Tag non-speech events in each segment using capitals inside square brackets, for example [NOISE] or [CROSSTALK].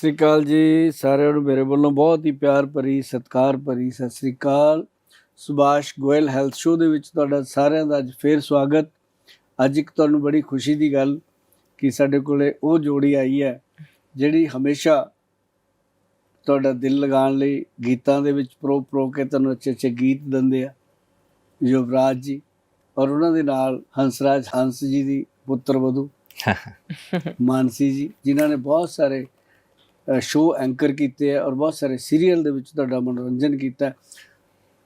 ਸ੍ਰੀ ਅਕਾਲ ਜੀ ਸਾਰਿਆਂ ਨੂੰ ਮੇਰੇ ਵੱਲੋਂ ਬਹੁਤ ਹੀ ਪਿਆਰ ਭਰੀ ਸਤਿਕਾਰ ਭਰੀ ਸਤਿ ਸ੍ਰੀ ਅਕਾਲ ਸੁਭਾਸ਼ ਗੋਇਲ ਹੈਲਥ ਸ਼ੋਅ ਦੇ ਵਿੱਚ ਤੁਹਾਡਾ ਸਾਰਿਆਂ ਦਾ ਅੱਜ ਫੇਰ ਸਵਾਗਤ। ਅੱਜ ਇੱਕ ਤੁਹਾਨੂੰ ਬੜੀ ਖੁਸ਼ੀ ਦੀ ਗੱਲ ਕਿ ਸਾਡੇ ਕੋਲੇ ਉਹ ਜੋੜੀ ਆਈ ਹੈ ਜਿਹੜੀ ਹਮੇਸ਼ਾ ਤੁਹਾਡਾ ਦਿਲ ਲਗਾਉਣ ਲਈ ਗੀਤਾਂ ਦੇ ਵਿੱਚ ਪ੍ਰੋ ਪ੍ਰੋ ਕੇ ਤੁਹਾਨੂੰ ਅੱਛੇ ਅੱਛੇ ਗੀਤ ਦਿੰਦੇ ਆ। ਯੁਵਰਾਜ ਜੀ ਔਰ ਉਹਨਾਂ ਦੇ ਨਾਲ ਹੰਸਰਾਜ ਹੰਸ ਜੀ ਦੀ ਪੁੱਤਰ ਵਧੂ ਮਾਨਸੀ ਜੀ ਜਿਨ੍ਹਾਂ ਨੇ ਬਹੁਤ ਸਾਰੇ ਸ਼ੋਅ ਐਂਕਰ ਕੀਤੇ ਆ ਔਰ ਬਹੁਤ ਸਾਰੇ ਸੀਰੀਅਲ ਦੇ ਵਿੱਚ ਤੁਹਾਡਾ ਮਨੋਰੰਜਨ ਕੀਤਾ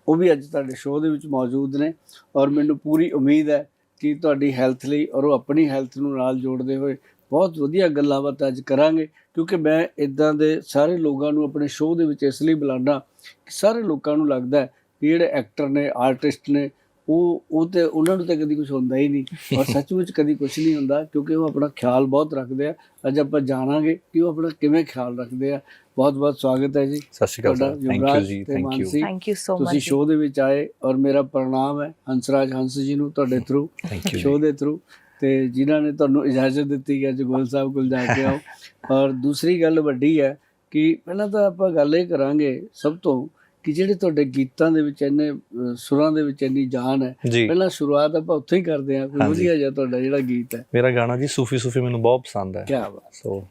ਉਹ ਵੀ ਅੱਜ ਤੁਹਾਡੇ ਸ਼ੋਅ ਦੇ ਵਿੱਚ ਮੌਜੂਦ ਨੇ ਔਰ ਮੈਨੂੰ ਪੂਰੀ ਉਮੀਦ ਹੈ ਕਿ ਤੁਹਾਡੀ ਹੈਲਥ ਲਈ ਔਰ ਉਹ ਆਪਣੀ ਹੈਲਥ ਨੂੰ ਨਾਲ ਜੋੜਦੇ ਹੋਏ ਬਹੁਤ ਵਧੀਆ ਗੱਲਾਂ ਬਾਤਾਂ ਅੱਜ ਕਰਾਂਗੇ, ਕਿਉਂਕਿ ਮੈਂ ਇਦਾਂ ਦੇ ਸਾਰੇ ਲੋਕਾਂ ਨੂੰ ਆਪਣੇ ਸ਼ੋਅ ਦੇ ਵਿੱਚ ਇਸ ਲਈ ਬੁਲਾਉਂਦਾ ਕਿ ਸਾਰੇ ਲੋਕਾਂ ਨੂੰ ਲੱਗਦਾ ਕਿ ਜਿਹੜੇ ਐਕਟਰ ਨੇ ਆਰਟਿਸਟ ਨੇ ਉਹ ਉਹ ਤੇ ਉਹਨਾਂ ਨੂੰ ਤਾਂ ਕਦੀ ਕੁਝ ਹੁੰਦਾ ਹੀ ਨਹੀਂ। ਔਰ ਸੱਚਮੁੱਚ ਕਦੀ ਕੁਝ ਨਹੀਂ ਹੁੰਦਾ ਕਿਉਂਕਿ ਉਹ ਆਪਣਾ ਖਿਆਲ ਬਹੁਤ ਰੱਖਦੇ ਆ। ਅੱਜ ਆਪਾਂ ਜਾਣਾਂਗੇ ਕਿ ਉਹ ਆਪਣਾ ਕਿਵੇਂ ਖਿਆਲ ਰੱਖਦੇ ਆ। ਬਹੁਤ ਬਹੁਤ ਸਵਾਗਤ ਹੈ ਜੀ। ਸਤਿ ਸ਼੍ਰੀ ਅਕਾਲ ਥੈਂਕ ਯੂ ਜੀ thank you thank you so ਤੁਸੀਂ ਮਚ ਸ਼ੋਅ ਦੇ ਵਿੱਚ ਆਏ ਔਰ ਮੇਰਾ ਪ੍ਰਣਾਮ ਹੈ ਹੰਸਰਾਜ ਹੰਸ ਜੀ ਨੂੰ ਤੁਹਾਡੇ ਥਰੂ ਸ਼ੋਅ ਦੇ ਥਰੂ ਤੇ ਜਿਨ੍ਹਾਂ ਨੇ ਤੁਹਾਨੂੰ ਇਜਾਜ਼ਤ ਦਿੱਤੀ ਕਿ ਅੱਜ ਗੋਲ ਸਾਹਿਬ ਕੋਲ ਜਾ ਕੇ ਆਓ। [LAUGHS] ਔਰ ਦੂਸਰੀ ਗੱਲ ਵੱਡੀ ਹੈ ਕਿ ਪਹਿਲਾਂ ਤਾਂ ਆਪਾਂ ਗੱਲ ਇਹ ਕਰਾਂਗੇ ਸਭ ਤੋਂ ਕਿ ਜਿਹੜੇ ਤੁਹਾਡੇ ਗੀਤਾਂ ਦੇ ਵਿੱਚ ਇੰਨੇ ਸੁਰਾਂ ਦੇ ਵਿੱਚ ਇੰਨੀ ਜਾਨ ਹੈ ਪਹਿਲਾਂ ਸ਼ੁਰੂਆਤ ਆਪਾਂ ਉੱਥੇ ਹੀ ਕਰਦੇ ਹਾਂ ਕੋਈ। ਵਧੀਆ ਜਿਹਾ ਤੁਹਾਡਾ ਜਿਹੜਾ ਗੀਤ ਹੈ। ਮੇਰਾ ਗਾਣਾ ਜੀ ਸੂਫੀ ਸੂਫੀ ਮੈਨੂੰ ਬਹੁਤ ਪਸੰਦ ਹੈ। ਕੀ ਬਾਤ। ਸੋ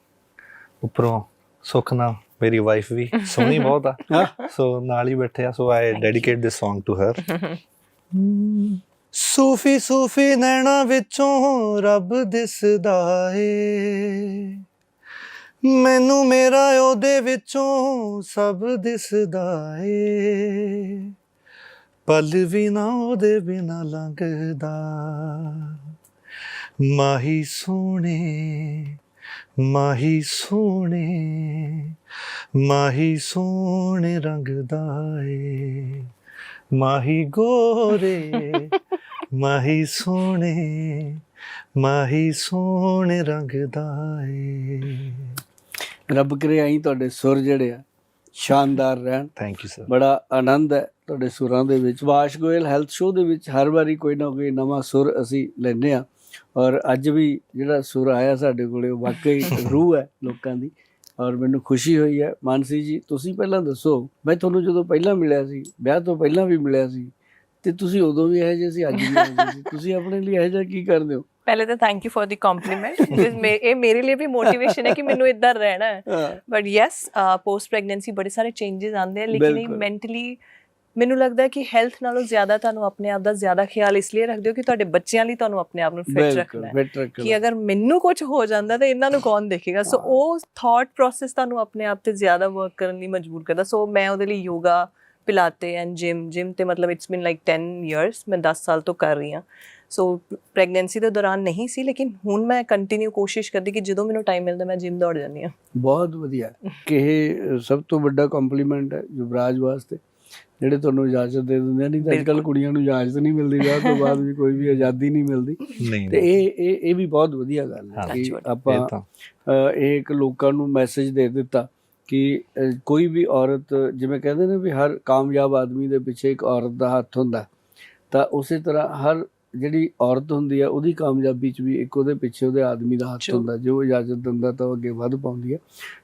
ਉੱਪਰੋਂ ਸੁਖ ਨਾਲ ਮੇਰੀ ਵਾਈਫ ਵੀ ਸੋਹਣੀ ਬਹੁਤ ਆ। ਹਾਂ। ਸੋ ਨਾਲ ਹੀ ਬੈਠੇ ਆ so I dedicate this Song to ਹਰ ਸੂਫੀ ਸੂਫੀ ਨੈਣਾ ਵਿੱਚੋਂ ਰੱਬ ਦਿਸਦਾ ਏ। ਮੈਨੂੰ ਮੇਰਾ ਉਹਦੇ ਵਿੱਚੋਂ ਸਭ ਦਿਸਦਾ ਏ। ਪਲ ਵੀ ਨਾ ਉਹਦੇ ਬਿਨਾ ਲੰਘਦਾ। ਮਾਹੀ ਸੋਹਣੇ ਮਾਹੀ ਸੋਹਣੇ ਮਾਹੀ ਸੋਹਣੇ ਰੰਗ ਦਾ ਏ। ਮਾਹੀ ਗੋਰੇ, ਮਾਹੀ ਸੋਹਣੇ ਮਾਹੀ ਸੋਹਣੇ ਰੰਗ ਦਾ ਏ। ਰੱਬ ਕਰੇ ਆਈ ਤੁਹਾਡੇ ਸੁਰ ਜਿਹੜੇ ਆ ਸ਼ਾਨਦਾਰ ਰਹਿਣ। ਥੈਂਕ ਯੂ ਸਰ ਬੜਾ ਆਨੰਦ ਹੈ ਤੁਹਾਡੇ ਸੁਰਾਂ ਦੇ ਵਿੱਚ। ਵਾਸ਼ ਗੋਇਲ ਹੈਲਥ ਸ਼ੋਅ ਦੇ ਵਿੱਚ ਹਰ ਵਾਰੀ ਕੋਈ ਨਾ ਕੋਈ ਨਵਾਂ ਸੁਰ ਅਸੀਂ ਲੈਂਦੇ ਆ ਔਰ ਅੱਜ ਵੀ ਜਿਹੜਾ ਸੁਰ ਆਇਆ ਸਾਡੇ ਕੋਲੇ ਉਹ ਵਾਕਈ [LAUGHS] ਰੂਹ ਹੈ ਲੋਕਾਂ ਦੀ। ਔਰ ਮੈਨੂੰ ਖੁਸ਼ੀ ਹੋਈ ਹੈ। ਮਾਨਸੀ ਜੀ ਤੁਸੀਂ ਪਹਿਲਾਂ ਦੱਸੋ ਮੈਂ ਤੁਹਾਨੂੰ ਜਦੋਂ ਪਹਿਲਾਂ ਮਿਲਿਆ ਸੀ ਵਿਆਹ ਤੋਂ ਪਹਿਲਾਂ ਵੀ ਮਿਲਿਆ ਸੀ ਤੇ ਤੁਸੀਂ ਉਦੋਂ ਵੀ ਇਹੋ ਜਿਹੇ ਸੀ ਅੱਜ ਵੀ ਇਹੋ ਜਿਹੇ ਸੀ। [LAUGHS] ਤੁਸੀਂ ਆਪਣੇ ਲਈ ਇਹੋ ਜਿਹਾ ਕੀ ਕਰਦੇ ਹੋ? ਪਹਿਲੇ ਤਾਂ thank you for the compliment ਇਹ ਮੇਰੇ ਲਈ ਵੀ ਮੋਟੀਵੇਸ਼ਨ ਹੈ ਕਿ ਮੈਨੂੰ ਇਦਾਂ ਰਹਿਣਾ ਹੈ ਬਟ ਯੈਸ ਪੋਸਟ ਪ੍ਰੈਗਨੈਂਸੀ ਬੜੇ ਸਾਰੇ ਚੇਂजेस ਆਉਂਦੇ ਆ ਲੇਕਿਨ ਮੈਂਟਲੀ ਮੈਨੂੰ ਲੱਗਦਾ ਕਿ ਹੈਲਥ ਨਾਲੋਂ ਜ਼ਿਆਦਾ ਤੁਹਾਨੂੰ ਆਪਣੇ ਆਪ ਦਾ ਜ਼ਿਆਦਾ ਖਿਆਲ ਇਸ ਲਈ ਰੱਖਦੇ ਹੋ ਕਿ ਤੁਹਾਡੇ ਬੱਚਿਆਂ ਲਈ ਤੁਹਾਨੂੰ ਆਪਣੇ ਆਪ ਨੂੰ ਫਿਟ ਰੱਖਣਾ ਹੈ ਕਿ ਅਗਰ ਮੈਨੂੰ ਕੁਝ ਹੋ ਜਾਂਦਾ ਤਾਂ ਇਹਨਾਂ ਨੂੰ ਕੌਣ ਦੇਖੇਗਾ ਸੋ ਉਹ ਥਾਟ ਪ੍ਰੋਸੈਸ ਤੁਹਾਨੂੰ ਆਪਣੇ ਆਪ ਤੇ ਜ਼ਿਆਦਾ ਵਰਕ ਕਰਨ ਲਈ ਮਜਬੂਰ ਕਰਦਾ ਸੋ ਮੈਂ ਉਹਦੇ ਲਈ yoga pilates and gym gym ਤੇ ਮਤਲਬ ਇਟਸ ਬੀਨ ਲਾਈਕ 10 ਇਅਰਸ ਮੈਂ 10 ਸਾਲ ਤੋਂ ਕਰ ਰਹੀ ਹਾਂ ਸੋ ਪ੍ਰੈਗਨੈਂਸੀ ਦੇ ਦੌਰਾਨ ਨਹੀਂ ਸੀ ਲੇਕਿਨ ਹੁਣ ਮੈਂ ਕੰਟੀਨਿਊ ਕੋਸ਼ਿਸ਼ ਕਰਦੀ ਕਿ ਜਦੋਂ ਮੈਨੂੰ ਟਾਈਮ ਮਿਲਦਾ ਮੈਂ ਜਿਮ ਦੌੜ ਜਾਂਦੀ ਹਾਂ। ਬਹੁਤ ਵਧੀਆ। ਕਿ ਇਹ ਸਭ ਤੋਂ ਵੱਡਾ ਕੰਪਲੀਮੈਂਟ ਹੈ ਯੁਵਰਾਜ ਵਾਸਤੇ। ਜਿਹੜੇ ਤੁਹਾਨੂੰ ਇਜਾਜ਼ਤ ਦੇ ਦਿੰਦੇ ਆ ਨਹੀਂ ਤਾਂ ਅੱਜਕੱਲ। ਕੁੜੀਆਂ ਨੂੰ ਇਜਾਜ਼ਤ ਨਹੀਂ ਮਿਲਦੀ ਵਿਆਹ ਤੋਂ ਬਾਅਦ ਵੀ ਕੋਈ ਵੀ ਆਜ਼ਾਦੀ ਨਹੀਂ ਮਿਲਦੀ। ਤੇ ਇਹ ਇਹ ਇਹ ਵੀ ਬਹੁਤ ਵਧੀਆ ਗੱਲ ਹੈ ਕਿ। ਆਪਾਂ ਇਹ ਇੱਕ ਲੋਕਾਂ ਨੂੰ ਮੈਸੇਜ ਦੇ ਦਿੱਤਾ ਕਿ ਕੋਈ ਵੀ ਔਰਤ ਜਿਵੇਂ ਕਹਿੰਦੇ ਨੇ ਵੀ ਹਰ ਕਾਮਯਾਬ ਆਦਮੀ ਦੇ ਪਿੱਛੇ ਇੱਕ ਔਰਤ ਦਾ ਹੱਥ ਹੁੰਦਾ ਤਾਂ ਉਸੇ ਤਰ੍ਹਾਂ ਹਰ ਜਿਹੜੀ ਔਰਤ ਹੁੰਦੀ ਆ ਉਹਦੀ ਕਾਮਯਾਬੀ 'ਚ ਵੀ ਇੱਕ ਉਹਦੇ ਪਿੱਛੇ ਉਹਦੇ ਆਦਮੀ ਦਾ ਹੱਥ। ਹੁੰਦਾ ਜੋ ਇਜਾਜ਼ਤ ਦਿੰਦਾ ਤਾਂ ਉਹ ਅੱਗੇ ਵੱਧ ਪਾਉਂਦੀ ਹੈ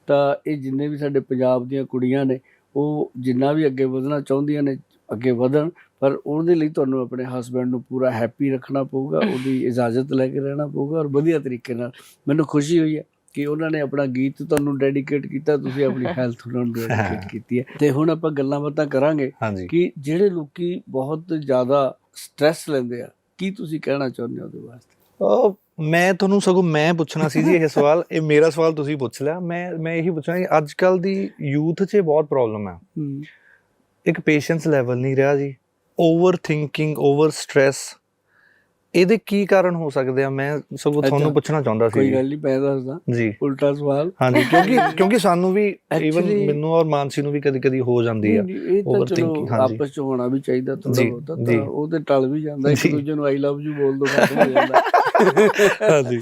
ਤਾਂ ਇਹ ਜਿੰਨੇ ਵੀ ਸਾਡੇ ਪੰਜਾਬ ਦੀਆਂ ਕੁੜੀਆਂ ਨੇ ਉਹ ਜਿੰਨਾ ਵੀ ਅੱਗੇ ਵਧਣਾ ਚਾਹੁੰਦੀਆਂ ਨੇ ਅੱਗੇ ਵਧਣ ਪਰ ਉਹਦੇ ਲਈ ਤੁਹਾਨੂੰ ਆਪਣੇ ਹਸਬੰਡ ਨੂੰ ਪੂਰਾ ਹੈਪੀ ਰੱਖਣਾ ਪਊਗਾ ਉਹਦੀ [COUGHS] ਇਜਾਜ਼ਤ ਲੈ ਕੇ ਰਹਿਣਾ ਪਊਗਾ ਔਰ ਵਧੀਆ ਤਰੀਕੇ ਨਾਲ। ਮੈਨੂੰ ਖੁਸ਼ੀ ਹੋਈ ਹੈ ਕਿ ਉਹਨਾਂ ਨੇ ਆਪਣਾ ਗੀਤ ਤੁਹਾਨੂੰ ਡੈਡੀਕੇਟ ਕੀਤਾ ਤੁਸੀਂ ਆਪਣੀ [LAUGHS] ਹੈਲਥ ਉਹਨਾਂ ਨੂੰ ਡੈਡੀਕੇਟ ਕੀਤੀ ਹੈ ਤੇ ਹੁਣ ਆਪਾਂ ਗੱਲਾਂ ਬਾਤਾਂ ਕਰਾਂਗੇ ਕਿ ਜਿਹੜੇ ਲੋਕੀ ਬਹੁਤ ਜ਼ਿਆਦਾ ਸਟ੍ਰੈਸ ਲੈਂਦੇ ਆ ਕੀ ਤੁਸੀਂ ਕਹਿਣਾ ਚਾਹੁੰਦੇ ਹੋ ਉਹਦੇ ਵਾਸਤੇ? ਉਹ ਮੈਂ ਤੁਹਾਨੂੰ ਸਗੋਂ ਮੈਂ ਪੁੱਛਣਾ ਸੀ ਜੀ ਇਹ ਸਵਾਲ। ਇਹ ਮੇਰਾ ਸਵਾਲ ਤੁਸੀਂ ਪੁੱਛ ਲਿਆ। ਮੈਂ ਮੈਂ ਇਹੀ ਪੁੱਛਣਾ ਕਿ ਅੱਜ ਕੱਲ ਦੀ ਯੂਥ 'ਚ ਬਹੁਤ ਪ੍ਰੋਬਲਮ ਹੈ। ਹੂੰ। ਇੱਕ ਪੇਸ਼ੈਂਸ ਲੈਵਲ ਨਹੀਂ ਰਿਹਾ ਜੀ। ਓਵਰ ਥਿੰਕਿੰਗ ਓਵਰ ਸਟ्रेस ਇਹਦੇ ਕੀ ਕਾਰਨ ਹੋ ਸਕਦੇ ਆ ਮੈਂ ਸਗੋਂ ਤੁਹਾਨੂੰ। ਪੁੱਛਣਾ ਚਾਹੁੰਦਾ ਸੀ ਕੋਈ। ਗੱਲ ਨਹੀਂ ਮੈਂ ਦੱਸਦਾ ਜੀ ਉਲਟਾ ਸਵਾਲ ਹਾਂਜੀ ਕਿਉਂਕਿ [LAUGHS] ਕਿਉਂਕਿ ਸਾਨੂੰ ਵੀ ਈਵਨ ਮੈਨੂੰ ਔਰ ਮਾਨਸੀ ਨੂੰ ਵੀ ਕਦੀ ਕਦੀ ਹੋ ਜਾਂਦੀ ਆ ਚਲੋ Overthinking, ਹਾਂਜੀ। ਆਪਸ ਚ ਹੋਣਾ ਵੀ ਚਾਹੀਦਾ ਥੋੜਾ ਬਹੁਤਾ। ਤਾਂ ਉਹ ਤੇ ਟਲ ਵੀ ਜਾਂਦਾ ਇੱਕ। ਦੂਜੇ ਨੂੰ ਆਈ ਲਵ ਯੂ ਬੋਲ ਦੋ ਖਤਮ ਹੋ ਜਾਂਦਾ [LAUGHS] ਹਾਂਜੀ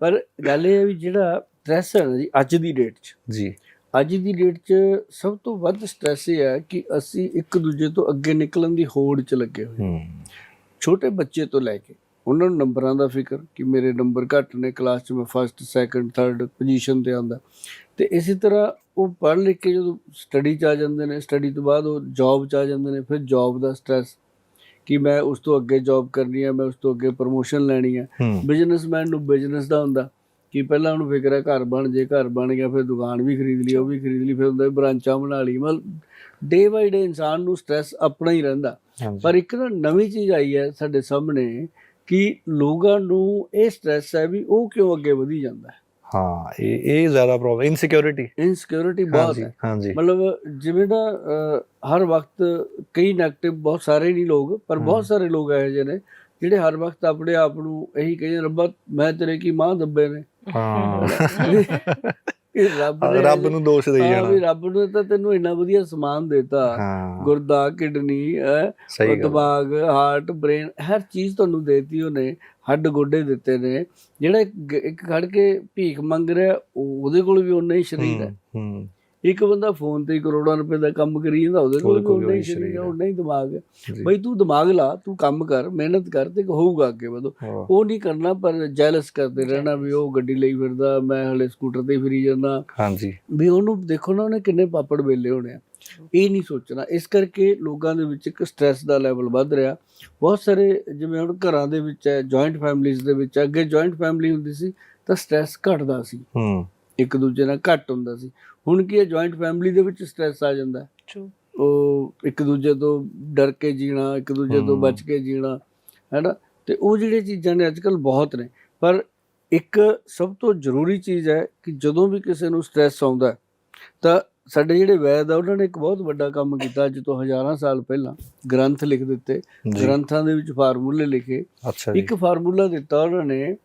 ਪਰ ਗੱਲ ਇਹ ਹੈ ਵੀ ਜਿਹੜਾ ਸਟ੍ਰੈਸ ਹੈ ਜੀ ਅੱਜ ਦੀ ਡੇਟ 'ਚ ਜੀ ਅੱਜ ਦੀ ਡੇਟ 'ਚ ਸਭ ਤੋਂ ਵੱਧ ਸਟ੍ਰੈਸ ਇਹ ਹੈ ਕਿ ਅਸੀਂ ਇੱਕ ਦੂਜੇ ਤੋਂ ਅੱਗੇ ਨਿਕਲਣ ਦੀ ਹੋੜ 'ਚ ਲੱਗੇ ਹੋਏ। ਹੂੰ ਛੋਟੇ ਬੱਚੇ ਤੋਂ ਲੈ ਕੇ ਉਹਨਾਂ ਨੂੰ ਨੰਬਰਾਂ ਦਾ ਫਿਕਰ ਕਿ ਮੇਰੇ ਨੰਬਰ ਘੱਟ ਨੇ ਕਲਾਸ 'ਚ ਮੈਂ ਫਸਟ ਸੈਕੰਡ ਥਰਡ ਪੋਜੀਸ਼ਨ ਤੇ ਆਉਂਦਾ। ਤੇ ਇਸੇ ਤਰ੍ਹਾਂ ਉਹ ਪੜ੍ਹ ਲਿਖ ਕੇ ਜਦੋਂ ਸਟੱਡੀ 'ਚ ਆ ਜਾਂਦੇ ਨੇ ਸਟੱਡੀ ਤੋਂ ਬਾਅਦ ਉਹ ਜੌਬ 'ਚ ਆ ਜਾਂਦੇ ਨੇ ਫਿਰ ਜੌਬ ਦਾ ਸਟ੍ਰੈਸ ਕਿ ਮੈਂ ਉਸ ਤੋਂ ਅੱਗੇ ਜੌਬ ਕਰਨੀ ਹੈ ਮੈਂ ਉਸ ਤੋਂ ਅੱਗੇ ਪ੍ਰਮੋਸ਼ਨ ਲੈਣੀ ਹੈ। ਬਿਜ਼ਨਸਮੈਨ ਨੂੰ ਬਿਜ਼ਨਸ ਦਾ ਹੁੰਦਾ ਕਿ ਪਹਿਲਾਂ ਉਹਨੂੰ ਫਿਕਰ ਹੈ ਘਰ ਬਣ ਜੇ ਘਰ ਬਣ ਗਿਆ ਫਿਰ ਦੁਕਾਨ ਵੀ ਖਰੀਦ ਲਈ ਉਹ ਵੀ ਖਰੀਦ ਲਈ ਫਿਰ ਹੁੰਦਾ ਬ੍ਰਾਂਚਾਂ ਬਣਾ ਲਈ। ਮਤਲਬ ਡੇ ਬਾਈ ਡੇ ਇਨਸਾਨ ਨੂੰ ਸਟ੍ਰੈਸ ਆਪਣਾ ਹੀ ਰਹਿੰਦਾ। ਪਰ ਇੱਕ ਨਾ ਨਵੀਂ ਚੀਜ਼ ਆਈ ਹੈ ਸਾਡੇ ਸਾਹਮਣੇ ਕਿ ਲੋਕਾਂ ਨੂੰ ਇਹ ਸਟ੍ਰੈਸ ਹੈ ਵੀ ਉਹ ਕਿਉਂ ਅੱਗੇ ਵਧੀ ਜਾਂਦਾ ਹੈ। ਹਾਂ ਇਹ ਇਹ ਜ਼ਿਆਦਾ ਪ੍ਰੋਬਲਮ ਇਨਸਿਕਿਉਰਿਟੀ ਇਨਸਿਕਿਉਰਿਟੀ ਬਹੁਤ ਹੈ। ਹਾਂਜੀ। ਮਤਲਬ ਜਿਵੇਂ ਅਹ, ਹਰ ਵਕਤ ਕਈ ਨੈਗੇਟਿਵ ਬਹੁਤ ਸਾਰੇ ਨਹੀਂ ਲੋਕ ਪਰ ਬਹੁਤ। ਸਾਰੇ ਲੋਕ ਇਹੋ ਜਿਹੇ ਨੇ ਜਿਹੜੇ ਹਰ ਵਕਤ ਆਪਣੇ ਆਪ ਨੂੰ ਇਹੀ ਕਹਿੰਦੇ ਰੱਬਾ ਮੈਂ ਤੇਰੇ ਕੀ ਮਾਂ ਦੱਬੇ ਨੇ? ਹਾਂ। [LAUGHS] [LAUGHS] [LAUGHS] ਰੱਬ ਨੇ ਰੱਬ ਨੂੰ ਦੋਸ਼ ਦੇਈ ਹਾਂ ਵੀ ਜਾਣਾ ਰੱਬ ਨੇ ਤਾਂ ਤੈਨੂੰ ਇੰਨਾ ਵਧੀਆ ਸਮਾਨ ਦਿੱਤਾ। ਗੁਰਦਾ ਕਿਡਨੀ ਹੈ ਦਿਮਾਗ ਹਾਰਟ ਬ੍ਰੇਨ ਹਰ ਚੀਜ਼ ਤੁਹਾਨੂੰ ਦੇਤੀ ਉਹਨੇ ਹੱਡ ਗੋਡੇ ਦਿੱਤੇ ਨੇ। ਜਿਹੜਾ ਇੱਕ ਖੜ ਕੇ ਭੀਖ ਮੰਗ ਰਿਹਾ ਉਹ- ਉਹਦੇ ਕੋਲ ਵੀ ਉਨਾ ਹੀ ਸਰੀਰ ਹੂੰ। ਇੱਕ ਬੰਦਾ ਫੋਨ ਤੇ ਕਰੋੜਾਂ ਰੁਪਏ ਦਾ ਕੰਮ ਕਰੀ ਜਾਂਦਾ ਉਹਦੇ ਕੋਲ ਉਹਦੇ ਵੀ ਕੋਲ ਵੀ ਉਨਾ ਹੀ ਉਹੀ ਸਰੀਰ ਸਰੀਰ ਹੈ। ਹੈ। ਉਨਾ ਹੀ। ਦਿਮਾਗ। ਬਈ ਤੂੰ ਦਿਮਾਗ ਲਾ ਤੂੰ ਕੰਮ ਕਰ ਮਿਹਨਤ ਕਰ ਤੇ ਹੋਊਗਾ ਅੱਗੇ ਵਧੋ। ਉਹ ਨਹੀਂ ਕਰਨਾ ਪਰ ਜੈਲਸ ਕਰਦੇ ਰਹਿਣਾ ਵੀ ਉਹ ਗੱਡੀ ਲਈ ਫਿਰਦਾ ਮੈਂ ਹਲੇ ਸਕੂਟਰ ਤੇ ਫਿਰੀ ਜਾਂਦਾ। ਹਾਂਜੀ। ਵੀ ਉਹਨੂੰ ਦੇਖੋ ਨਾ ਉਹਨੇ ਕਿੰਨੇ ਪਾਪੜ ਵੇਲੇ ਹੋਣੇ ਆ। ਇਹ ਨਹੀਂ ਸੋਚਣਾ। ਇਸ ਕਰਕੇ ਲੋਕਾਂ ਦੇ ਵਿੱਚ ਇੱਕ ਸਟ੍ਰੈਸ ਦਾ ਲੈਵਲ ਵੱਧ ਰਿਹਾ। ਬਹੁਤ ਸਾਰੇ ਜਿਵੇਂ ਹੁਣ ਘਰਾਂ ਦੇ ਵਿੱਚ ਹੈ ਜੁਆਇੰਟ ਫੈਮਿਲੀਜ਼ ਦੇ ਵਿੱਚ ਅੱਗੇ ਜੁਆਇੰਟ ਫੈਮਿਲੀ ਹੁੰਦੀ ਸੀ ਤਾਂ ਸਟ੍ਰੈਸ ਘਟਦਾ ਸੀ। ਹੂੰ। ਇੱਕ ਦੂਜੇ ਨਾਲ ਘੱਟ ਹੁੰਦਾ ਸੀ। ਹੁਣ ਕੀ ਹੈ ਜੁਆਇੰਟ ਫੈਮਿਲੀ ਦੇ ਵਿੱਚ ਸਟ੍ਰੈਸ ਆ ਜਾਂਦਾ. ਉਹ ਇੱਕ ਦੂਜੇ ਤੋਂ ਡਰ ਕੇ ਜੀਣਾ ਇੱਕ ਦੂਜੇ ਤੋਂ। ਬਚ ਕੇ ਜੀਣਾ ਹੈਨਾ? ਤੇ ਉਹ ਜਿਹੜੀਆਂ ਚੀਜ਼ਾਂ ਨੇ ਅੱਜਕੱਲ ਬਹੁਤ ਨੇ। ਪਰ ਇੱਕ ਸਭ ਤੋਂ ਜ਼ਰੂਰੀ ਚੀਜ਼ ਹੈ ਕਿ ਜਦੋਂ ਵੀ ਕਿਸੇ ਨੂੰ ਸਟ੍ਰੈਸ ਆਉਂਦਾ ਤਾਂ ਸਾਡੇ ਜਿਹੜੇ ਵੈਦ ਆ ਉਹਨਾਂ ਨੇ ਇੱਕ ਬਹੁਤ ਵੱਡਾ ਕੰਮ ਕੀਤਾ ਅੱਜ ਤੋਂ ਹਜ਼ਾਰਾਂ ਸਾਲ ਪਹਿਲਾਂ। ਗ੍ਰੰਥ ਲਿਖ ਦਿੱਤੇ। ਗ੍ਰੰਥਾਂ ਦੇ ਵਿੱਚ ਫਾਰਮੂਲੇ ਲਿਖੇ। ਇੱਕ ਫਾਰਮੂਲਾ ਦਿੱਤਾ ਉਹਨਾਂ ਨੇ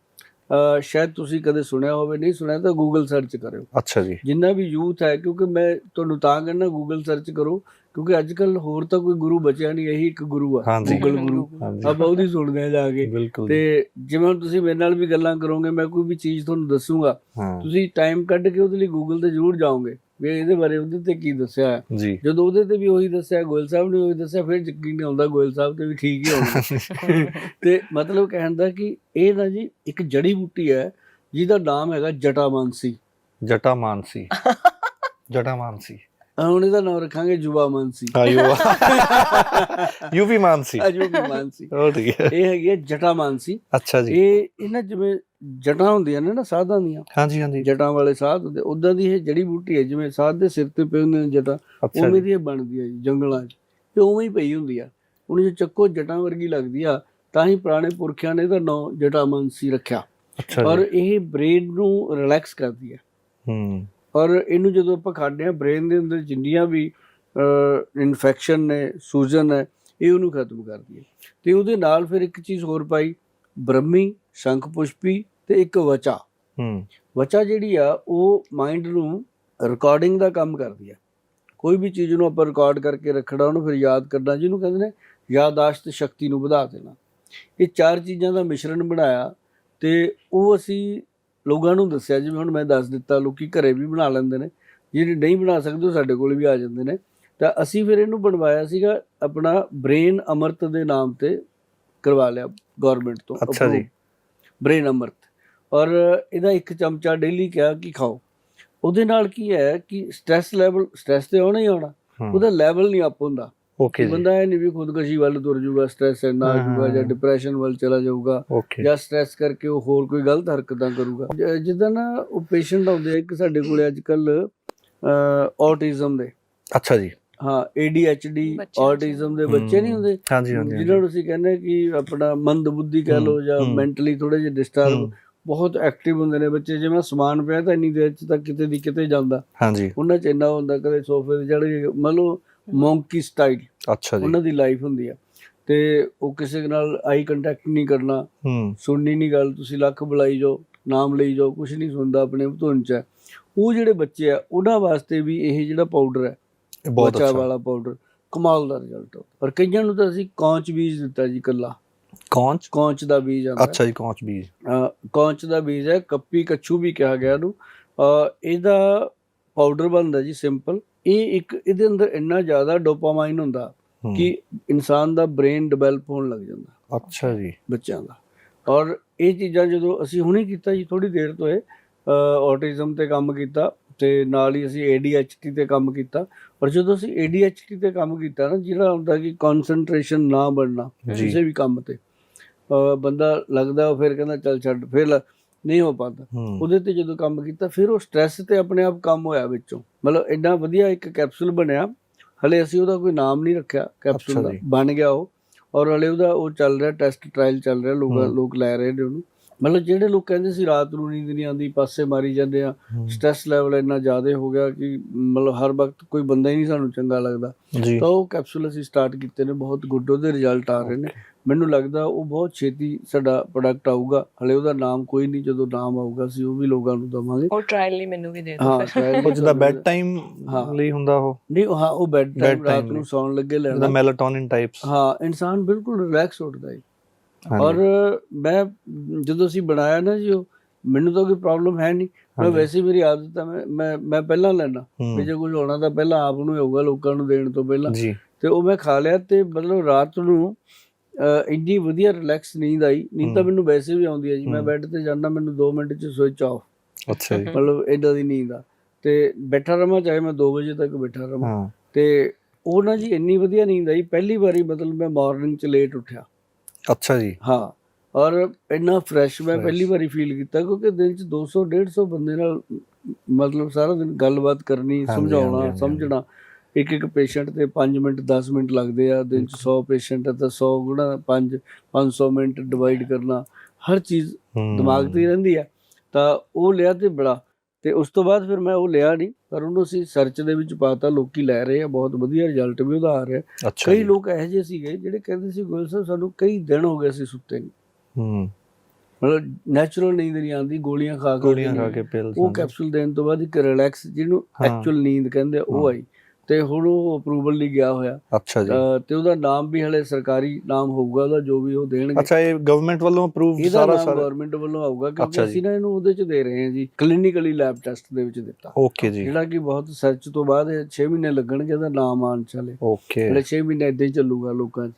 ਸ਼ਾਇਦ ਤੁਸੀਂ ਕਦੇ ਸੁਣਿਆ ਹੋਵੇ ਨਹੀਂ ਸੁਣਿਆ ਤਾਂ ਗੂਗਲ ਸਰਚ ਕਰਿਓ। ਅੱਛਾ ਜੀ। ਜਿੰਨਾ ਵੀ ਯੂਥ ਹੈ ਕਿਉਂਕਿ ਮੈਂ ਤੁਹਾਨੂੰ ਤਾਂ ਕਹਿੰਦਾ ਗੂਗਲ ਸਰਚ ਕਰੋ ਕਿਉਂਕਿ ਅੱਜ ਕੱਲ ਹੋਰ ਤਾਂ ਕੋਈ ਗੁਰੂ ਬਚਿਆ ਨਹੀਂ ਇਹੀ ਇੱਕ ਗੁਰੂ ਆ। ਗੂਗਲ ਗੁਰੂ। ਹਾਂਜੀ। ਆਪਾਂ ਉਹਦੀ ਸੁਣਦੇ ਆ ਜਾ ਕੇ। ਤੇ ਜਿਵੇਂ ਹੁਣ ਤੁਸੀਂ ਮੇਰੇ ਨਾਲ ਵੀ ਗੱਲਾਂ ਕਰੋਗੇ ਮੈਂ ਕੋਈ ਵੀ ਚੀਜ਼ ਤੁਹਾਨੂੰ ਦੱਸੂਗਾ ਤੁਸੀਂ ਟਾਈਮ ਕੱਢ ਕੇ ਉਹਦੇ ਲਈ ਗੂਗਲ ਤੇ ਜ਼ਰੂਰ ਜਾਓਗੇ। ਵੀ ਇਹਦੇ ਬਾਰੇ ਉਹਦੇ ਤੇ ਕੀ ਦੱਸਿਆ? ਹੈ ਜੀ। ਜਦੋਂ ਉਹਦੇ ਤੇ ਵੀ ਉਹੀ ਦੱਸਿਆ ਗੋਇਲ ਸਾਹਿਬ ਨੇ ਉਹੀ ਦੱਸਿਆ ਫਿਰ ਯਕੀਨ ਨਹੀਂ ਆਉਂਦਾ ਗੋਇਲ ਸਾਹਿਬ ਤੇ ਵੀ ਠੀਕ ਹੀ ਹੋਣਾ [LAUGHS] ਤੇ ਮਤਲਬ ਕਹਿਣ ਦਾ ਕਿ ਇਹ ਨਾ ਜੀ ਇੱਕ ਜੜੀ ਬੂਟੀ ਹੈ ਜਿਹਦਾ ਨਾਮ ਹੈਗਾ ਜਟਾਮਾਨਸੀ। ਜਟਾ ਮਾਨਸੀ ਜਟਾ ਮਾਨਸੀ ਅਹ ਹੁਣ ਇਹਦਾ ਨਾਮ ਰੱਖਾਂਗੇ ਜੁਵਾ ਮਾਨਸੀ ਆਇਓ ਯੂਪੀ ਮਾਨਸੀ। ਅਜੂ ਵੀ ਮਾਨਸੀ। ਠੀਕ ਹੈ। ਇਹ ਹੈਗੀ ਹੈ ਜਟਾਮਾਨਸੀ। ਅੱਛਾ ਜੀ। ਇਹ ਇਹਨਾਂ ਜਿਵੇਂ ਜਟਾਂ ਹੁੰਦੀਆਂ ਨੇ ਨਾ ਸਾਧਾਂ ਦੀਆਂ। ਹਾਂਜੀ ਹਾਂਜੀ। ਜਟਾਂ ਵਾਲੇ ਸਾਧ ਹੁੰਦੇ। ਉਦਾਂ ਦੀ ਇਹ ਜੜੀ ਬੂਟੀ ਹੈ ਜਿਵੇਂ ਸਾਧ ਦੇ ਸਿਰ ਤੇ ਪਏ ਹੁੰਦੇ ਨੇ ਜਟਾਂ ਉਵੇਂ ਦੀ ਇਹ ਬਣਦੀ ਹੈ ਜੰਗਲਾਂ 'ਚ। ਤੇ ਉਵੇਂ ਹੀ ਪਈ ਹੁੰਦੀ ਆ। ਹੁਣ ਜੇ ਚੱਕੋ ਜਟਾਂ ਵਰਗੀ ਲੱਗਦੀ ਆ ਤਾਂ ਹੀ ਪੁਰਾਣੇ ਪੁਰਖਿਆਂ ਨੇ ਇਹਦਾ ਨਾਂ ਜਟਾਮਾਨਸੀ ਰੱਖਿਆ। ਅੱਛਾ ਔਰ ਇਹ ਬ੍ਰੇਨ ਨੂੰ ਰਿਲੈਕਸ ਕਰਦੀ ਹੈ ਹੂੰ। ਔਰ ਇਹਨੂੰ ਜਦੋਂ ਆਪਾਂ ਖਾਂਦੇ ਆ ਬ੍ਰੇਨ ਦੇ ਅੰਦਰ ਜਿੰਨੀਆਂ ਵੀ ਇਨਫੈਕਸ਼ਨ ਨੇ ਸੂਜਨ ਹੈ ਇਹ ਉਹਨੂੰ ਖਤਮ ਕਰਦੀ ਹੈ ਤੇ ਉਹਦੇ ਨਾਲ ਫਿਰ ਇੱਕ ਚੀਜ਼ ਹੋਰ ਪਾਈ ਬ੍ਰਹਮੀ ਸ਼ੰਖ ਪੁਸ਼ਪੀ ਤੇ ਇੱਕ ਵਚਾ। ਹੂੰ। ਵਚਾ ਜਿਹੜੀ ਆ ਉਹ ਮਾਈਂਡ ਨੂੰ ਰਿਕਾਰਡਿੰਗ ਦਾ ਕੰਮ ਕਰਦੀ ਹੈ ਕੋਈ ਵੀ ਚੀਜ਼ ਨੂੰ ਆਪਾਂ ਰਿਕਾਰਡ ਕਰਕੇ ਰੱਖਣਾ ਉਹਨੂੰ ਫਿਰ ਯਾਦ ਕਰਨਾ ਜਿਹਨੂੰ ਕਹਿੰਦੇ ਨੇ ਯਾਦਾਸ਼ਤ ਸ਼ਕਤੀ ਨੂੰ ਵਧਾ ਦੇਣਾ। ਇਹ ਚਾਰ ਚੀਜ਼ਾਂ ਦਾ ਮਿਸ਼ਰਣ ਬਣਾਇਆ ਤੇ ਉਹ ਅਸੀਂ ਲੋਕਾਂ ਨੂੰ ਦੱਸਿਆ ਜਿਵੇਂ ਹੁਣ ਮੈਂ ਦੱਸ ਦਿੱਤਾ ਲੋਕੀ ਘਰੇ ਵੀ ਬਣਾ ਲੈਂਦੇ ਨੇ ਜਿਹੜੇ ਨਹੀਂ ਬਣਾ ਸਕਦੇ ਉਹ ਸਾਡੇ ਕੋਲ ਵੀ ਆ ਜਾਂਦੇ ਨੇ। ਤਾਂ ਅਸੀਂ ਫਿਰ ਇਹਨੂੰ ਬਣਵਾਇਆ ਸੀਗਾ ਆਪਣਾ ਬ੍ਰੇਨ ਅਮਰਤ ਦੇ ਨਾਮ ਤੇ ਕਰਵਾ ਲਿਆ ਗਵਰਨਮੈਂਟ ਤੋਂ ਅੱਛਾ ਜੀ। ਬ੍ਰੇਨ ਅਮਰਤ। ਔਰ ਇਹਦਾ ਇੱਕ ਚਮਚਾ ਡੇਲੀ ਕਿਹਾ ਕਿ ਖਾਓ। ਉਹਦੇ ਨਾਲ ਕੀ ਹੈ ਕਿ ਸਟ੍ਰੈਸ ਲੈਵਲ ਸਟ੍ਰੈਸ ਤੇ ਆਉਣਾ ਹੀ ਆਉਣਾ। ਉਹਦਾ ਲੈਵਲ ਨਹੀਂ ਅਪ ਹੁੰਦਾ। ਓਕੇ ਜੀ। ਬੰਦਾ ਇਹ ਨਹੀਂ ਵੀ ਖੁਦਕਸ਼ੀ ਵੱਲ ਤੁਰ ਜਾਊਗਾ ਸਟ੍ਰੈਸ ਇੰਨਾ ਆ ਜਾਊਗਾ ਜਾਂ। ਡਿਪਰੈਸ਼ਨ ਵੱਲ ਚਲਾ ਜਾਊਗਾ ਜਾਂ ਸਟ੍ਰੈਸ ਕਰਕੇ ਉਹ ਹੋਰ ਕੋਈ ਗਲਤ ਹਰਕਤਾਂ ਕਰੂਗਾ। ਜਿੱਦਾਂ ਨਾ ਉਹ ਪੇਸ਼ੈਂਟ ਆਉਂਦੇ ਆ ਇੱਕ ਸਾਡੇ ਕੋਲੇ ਅੱਜ ਕੱਲ ਆਟਿਜ਼ਮ ਦੇ। ਅੱਛਾ ਜੀ। ਹਾਂ ADHD। ਆਟਿਜ਼ਮ ਦੇ ਬੱਚੇ ਨਹੀਂ ਹੁੰਦੇ। ਹਾਂਜੀ ਹਾਂਜੀ ਜਿਨ੍ਹਾਂ ਨੂੰ ਅਸੀਂ ਕਹਿੰਦੇ ਕਿ ਆਪਣਾ ਮੰਦ ਬੁੱਧੀ ਕਹਿ ਲਓ ਜਾਂ। ਮੈਂਟਲੀ ਥੋੜੇ ਜਿਹੇ ਡਿਸਟਰਬ ਬਹੁਤ ਐਕਟਿਵ ਹੁੰਦੇ ਨੇ ਬੱਚੇ ਜਿਵੇਂ ਸਮਾਨ ਪਿਆ ਤਾਂ ਇੰਨੀ ਦੇਰ ਚ ਤਾਂ ਕਿਤੇ ਦੀ ਕਿਤੇ ਜਾਂਦਾ। ਹਾਂਜੀ। ਉਹਨਾਂ ਚ ਇੰਨਾ ਹੁੰਦਾ ਕਦੇ ਸੋਫੇ ਤੇ ਚੜ ਲਓ ਮੌਂਕੀ ਸਟਾਈਲ ਅੱਛਾ ਜੀ। ਉਹਨਾਂ ਦੀ ਲਾਈਫ ਹੁੰਦੀ ਆ। ਤੇ ਉਹ ਕਿਸੇ ਨਾਲ ਆਈ ਕੰਟੈਕਟ ਨਹੀਂ ਕਰਨਾ। ਹੂੰ। ਸੁਣਨੀ ਨਹੀਂ ਗੱਲ ਤੁਸੀਂ ਲੱਖ ਬੁਲਾਈ ਜਾਓ ਨਾਮ ਲਈ ਜਾਓ ਕੁਝ ਨਹੀਂ ਸੁਣਦਾ ਆਪਣੇ ਧੁਨ ਚ। ਉਹ ਜਿਹੜੇ ਬੱਚੇ ਆ ਉਹਨਾਂ ਵਾਸਤੇ ਵੀ ਇਹ ਜਿਹੜਾ ਪਾਊਡਰ ਹੈ ਬਹੁਤ ਅੱਛਾ। ਵਾਲਾ ਪਾਊਡਰ ਕਮਾਲ ਦਾ ਰਿਜ਼ਲਟ ਪਰ ਕਈਆਂ ਨੂੰ ਤਾਂ ਅਸੀਂ ਕੌਂਚ ਬੀਜ ਦਿੱਤਾ ਜੀ ਕੱਲਾ ਕੌਂਚ? ਕੌਂਚ ਦਾ ਬੀਜ ਆਉਂਦਾ ਅੱਛਾ ਜੀ ਕੌਂਚ ਬੀਜ। ਕੌਂਚ ਦਾ ਬੀਜ ਹੈ ਕੱਪੀ ਕੱਛੂ ਵੀ ਕਿਹਾ ਗਿਆ ਇਹਨੂੰ। ਇਹਦਾ ਪਾਊਡਰ ਬਣਦਾ ਜੀ ਸਿੰਪਲ ਇਹ ਇੱਕ ਇਹਦੇ ਅੰਦਰ ਇੰਨਾ ਜ਼ਿਆਦਾ ਡੋਪਾਮਾਈਨ ਹੁੰਦਾ ਕਿ ਇਨਸਾਨ ਦਾ ਬ੍ਰੇਨ ਡਿਵੈਲਪ ਹੋਣ ਲੱਗ ਜਾਂਦਾ। ਅੱਛਾ ਜੀ। ਬੱਚਿਆਂ ਦਾ। ਔਰ ਇਹ ਚੀਜ਼ਾਂ ਜਦੋਂ ਅਸੀਂ ਹੁਣੇ ਕੀਤਾ ਜੀ ਥੋੜੀ ਦੇਰ ਤੋਂ ਇਹ ਆਟਿਜ਼ਮ ਤੇ ਕੰਮ ਕੀਤਾ ਤੇ ਨਾਲ ਹੀ ਅਸੀਂ ADHD ਤੇ ਕੰਮ ਕੀਤਾ। ਪਰ ਜਦੋਂ ਅਸੀਂ ADHD ਤੇ ਕੰਮ ਕੀਤਾ ਨਾ ਜਿਹੜਾ ਹੁੰਦਾ ਕਿ ਕਨਸੈਂਟਰੇਸ਼ਨ ਨਾ ਬਣਨਾ। ਕਿਸੇ ਵੀ ਕੰਮ ਤੇ ਬੰਦਾ ਲੱਗਦਾ ਉਹ ਫਿਰ ਕਹਿੰਦਾ ਚੱਲ ਛੱਡ ਫਿਰ ਨਹੀਂ ਹੋ ਪਾਉਂਦਾ। ਉਹਦੇ ਤੇ ਜਦੋਂ ਕੰਮ ਕੀਤਾ ਫਿਰ ਉਹ ਸਟ੍ਰੈਸ ਤੇ ਆਪਣੇ ਆਪ ਕੰਮ ਹੋਇਆ ਵਿੱਚੋਂ। ਮਤਲਬ ਇੰਨਾ ਵਧੀਆ ਇੱਕ ਕੈਪਸੂਲ ਬਣਿਆ। ਹਲੇ ਅਸੀਂ ਉਹਦਾ ਕੋਈ ਨਾਮ ਨਹੀਂ ਰੱਖਿਆ ਕੈਪਸੂਲ ਦਾ। ਬਣ ਗਿਆ ਉਹ। ਔਰ ਹਲੇ ਉਹਦਾ ਉਹ ਚੱਲ ਰਿਹਾ ਟੈਸਟ ਟ੍ਰਾਇਲ ਚੱਲ ਰਿਹਾ ਲੋਕ। ਲੋਕ ਲੈ ਰਹੇ ਨੇ ਉਹਨੂੰ। ਮਤਲਬ ਜਿਹੜੇ ਲੋਕ ਕਹਿੰਦੇ ਸੀ ਰਾਤ ਨੂੰ ਨੀਂਦ ਨਹੀਂ ਆਉਂਦੀ ਪਾਸੇ ਮਾਰੀ ਜਾਂਦੇ ਆ। ਸਟ੍ਰੈਸ ਲੈਵਲ ਇੰਨਾ ਜ਼ਿਆਦਾ ਹੋ ਗਿਆ ਕਿ ਮਤਲਬ ਹਰ ਵਕਤ ਕੋਈ ਬੰਦਾ ਹੀ ਨਹੀਂ ਸਾਨੂੰ ਚੰਗਾ ਲੱਗਦਾ। ਤਾਂ ਉਹ ਕੈਪਸੂਲ ਅਸੀਂ ਸਟਾਰਟ ਕੀਤੇ ਨੇ ਬਹੁਤ ਗੁੱਡ ਉਹਦੇ ਰਿਜ਼ਲਟ ਆ ਰਹੇ ਨੇ। ਮੈਨੂੰ ਲੱਗਦਾ ਉਹ ਬਹੁਤ ਛੇਤੀ ਸਾਡਾ ਪ੍ਰੋਡਕਟ ਆਊਗਾ। ਹਲੇ ਉਹਦਾ ਨਾਮ ਕੋਈ ਨਹੀਂ ਜਦੋਂ ਨਾਮ ਆਊਗਾ ਅਸੀਂ ਉਹ ਵੀ ਲੋਕਾਂ ਨੂੰ ਦਵਾਂਗੇ। ਉਹ ਟ੍ਰਾਇਲ ਲਈ ਮੈਨੂੰ ਵੀ ਦੇ ਦਿਓ। ਹਾਂ। ਸ਼ਾਇਦ ਉਹ ਜਿਹਦਾ ਬੈੱਡ ਟਾਈਮ। ਲਈ ਹੁੰਦਾ ਉਹ। ਨਹੀਂ ਹਾਂ ਉਹ ਬੈੱਡ ਟਾਈਮ ਰਾਤ ਨੂੰ। ਸੌਣ ਲੱਗੇ ਜਿਹਦਾ ਲੈਣਾ ਮੈਲਾਟੋਨਿਨ ਟਾਈਪਸ ਹਾਂ ਇਨਸਾਨ ਬਿਲਕੁਲ ਰਿਲੈਕਸ ਉੱਠਦਾ ਹੈ ਔਰ ਮੈਂ ਜਦੋਂ ਅਸੀਂ ਬਣਾਇਆ ਨਾ ਜੀ ਉਹ ਮੈਨੂੰ ਤਾਂ ਕੋਈ ਪ੍ਰੋਬਲਮ ਹੈ ਨਹੀਂ। ਮੈਂ। ਵੈਸੇ ਮੇਰੀ ਆਦਤ ਹੈ ਮੈਂ ਮੈਂ ਪਹਿਲਾਂ ਲੈਣਾ ਵੀ ਜੇ ਕੁਝ ਹੋਣਾ ਤਾਂ ਪਹਿਲਾਂ ਆਪ ਨੂੰ ਹੀ ਹੋਊਗਾ ਲੋਕਾਂ ਨੂੰ ਦੇਣ ਤੋਂ ਪਹਿਲਾਂ। ਜੀ। ਤੇ ਉਹ ਮੈਂ ਖਾ ਲਿਆ ਤੇ ਮਤਲਬ ਰਾਤ ਨੂੰ ਇੰਨੀ ਵਧੀਆ ਰਿਲੈਕਸ ਨੀਂਦ ਆਈ। ਨੀਂਦ ਤਾਂ। ਮੈਨੂੰ ਵੈਸੇ ਵੀ ਆਉਂਦੀ ਹੈ ਜੀ। ਮੈਂ। ਬੈੱਡ ਤੇ ਜਾਂਦਾ ਮੈਨੂੰ 2 ਮਿੰਟ ਚ ਸਵਿਚ ਆਫ ਅੱਛਾ ਜੀ। ਮਤਲਬ ਏਦਾਂ ਦੀ ਨੀਂਦ ਆ। ਤੇ ਬੈਠਾ ਰਵਾਂ ਚਾਹੇ ਮੈਂ 2 ਵਜੇ ਤੱਕ ਬੈਠਾ ਰਵਾਂ। ਤੇ ਉਹ ਨਾ ਜੀ ਇੰਨੀ ਵਧੀਆ ਨੀਂਦ ਆਈ। ਪਹਿਲੀ ਵਾਰੀ ਮਤਲਬ ਮੈਂ ਮਾਰਨਿੰਗ ਚ ਲੇਟ ਉੱਠਿਆ। ਅੱਛਾ ਜੀ। ਹਾਂ। ਔਰ ਇੰਨਾ ਫਰੈਸ਼ ਮੈਂ. ਪਹਿਲੀ ਵਾਰੀ ਫੀਲ ਕੀਤਾ ਕਿਉਂਕਿ ਦਿਨ ਚ 200 150 ਬੰਦੇ ਨਾਲ ਮਤਲਬ ਸਾਰਾ ਦਿਨ ਗੱਲਬਾਤ ਕਰਨੀ ਸਮਝਾਉਣਾ। ਸਮਝਣਾ। ਇੱਕ ਇੱਕ ਪੇਸ਼ੈਂਟ ਤੇ 5 ਮਿੰਟ 10 ਮਿੰਟ ਲੱਗਦੇ ਆ ਦਿਨ ਚ 100 ਪੇਸ਼ੈਂਟ ਹੈ ਤਾਂ 100 ਗੁਣਾ 5 500 ਮਿੰਟ ਡਿਵਾਈਡ ਕਰਨਾ ਹਰ ਚੀਜ਼। ਦਿਮਾਗ ਤੇ ਰਹਿੰਦੀ ਹੈ ਤਾਂ ਉਹ ਲਿਆ ਤੇ ਬੜਾ ਤੇ ਉਸ ਤੋਂ ਬਾਅਦ ਫਿਰ ਮੈਂ ਉਹ ਲਿਆ ਨਹੀਂ ਪਰ ਉਹਨੂੰ ਅਸੀਂ ਸਰਚ ਦੇ ਵਿੱਚ ਪਾਤਾ ਲੋਕੀ ਲੈ ਰਹੇ ਆ ਬਹੁਤ ਵਧੀਆ ਰਿਜ਼ਲਟ ਵੀ ਉਹਦਾ ਆ ਰਿਹਾ ਕਈ। ਲੋਕ ਇਹੋ ਜਿਹੇ ਸੀਗੇ ਜਿਹੜੇ ਕਹਿੰਦੇ ਸੀ ਗੋਇਲ ਸਾਹਿਬ ਸਾਨੂੰ ਕਈ ਦਿਨ ਹੋ ਗਏ ਸੀ ਸੁੱਤੇ ਨਹੀਂ ਹੂੰ ਮਤਲਬ ਨੈਚੁਰਲ ਨੀਂਦ ਨਹੀਂ ਆਉਂਦੀ ਗੋਲੀਆਂ ਖਾ ਕੇ ਗੋਲੀਆਂ ਨਹੀਂ ਖਾ ਕੇ ਪਿਲ ਉਹ ਕੈਪਸੂਲ ਦੇਣ ਤੋਂ ਬਾਅਦ ਇੱਕ ਰਿਲੈਕਸ ਜਿਹਨੂੰ। ਐਕਚੁਅਲ ਨੀਂਦ ਕਹਿੰਦੇ ਆ, ਉਹ। ਆਈ ਤੇ ਹੁਣ ਉਹ ਅਪਰੂਵਲ ਲਈ ਗਿਆ ਹੋਇਆ। ਅੱਛਾ ਜੀ। ਤੇ ਉਹਦਾ ਨਾਮ ਵੀ ਹਲੇ ਸਰਕਾਰੀ ਨਾਮ ਹੋਊਗਾ ਉਹਦਾ ਜੋ ਵੀ ਉਹ ਦੇਣਗੇ। ਅੱਛਾ ਇਹ ਗਵਰਨਮੈਂਟ ਵੱਲੋਂ ਅਪਰੂਵ ਸਾਰਾ ਨਾਮ ਸਾਰਾ ਗਵਰਨਮੈਂਟ ਵੱਲੋਂ ਆਊਗਾ ਕਿਉਂਕਿ। ਅਸੀਂ ਨਾ ਇਹਨੂੰ ਉਹਦੇ ਚ ਦੇ ਰਹੇ ਹਾਂ ਜੀ ਕਲੀਨਿਕਲੀ ਲੈਬ ਟੈਸਟ ਦੇ ਵਿੱਚ ਦਿੱਤਾ। ਓਕੇ ਜੀ। ਜਿਹੜਾ ਕਿ ਬਹੁਤ ਸਰਚ ਤੋਂ ਬਾਅਦ 6 ਮਹੀਨੇ ਲੱਗਣਗੇ ਇਹਦਾ ਨਾਮ ਆਉਣ ਚਲੇ ਓਕੇ ਹਲੇ 6 ਮਹੀਨੇ ਇਦਾਂ ਹੀ ਚੱਲੂਗਾ ਲੋਕਾਂ 'ਚ.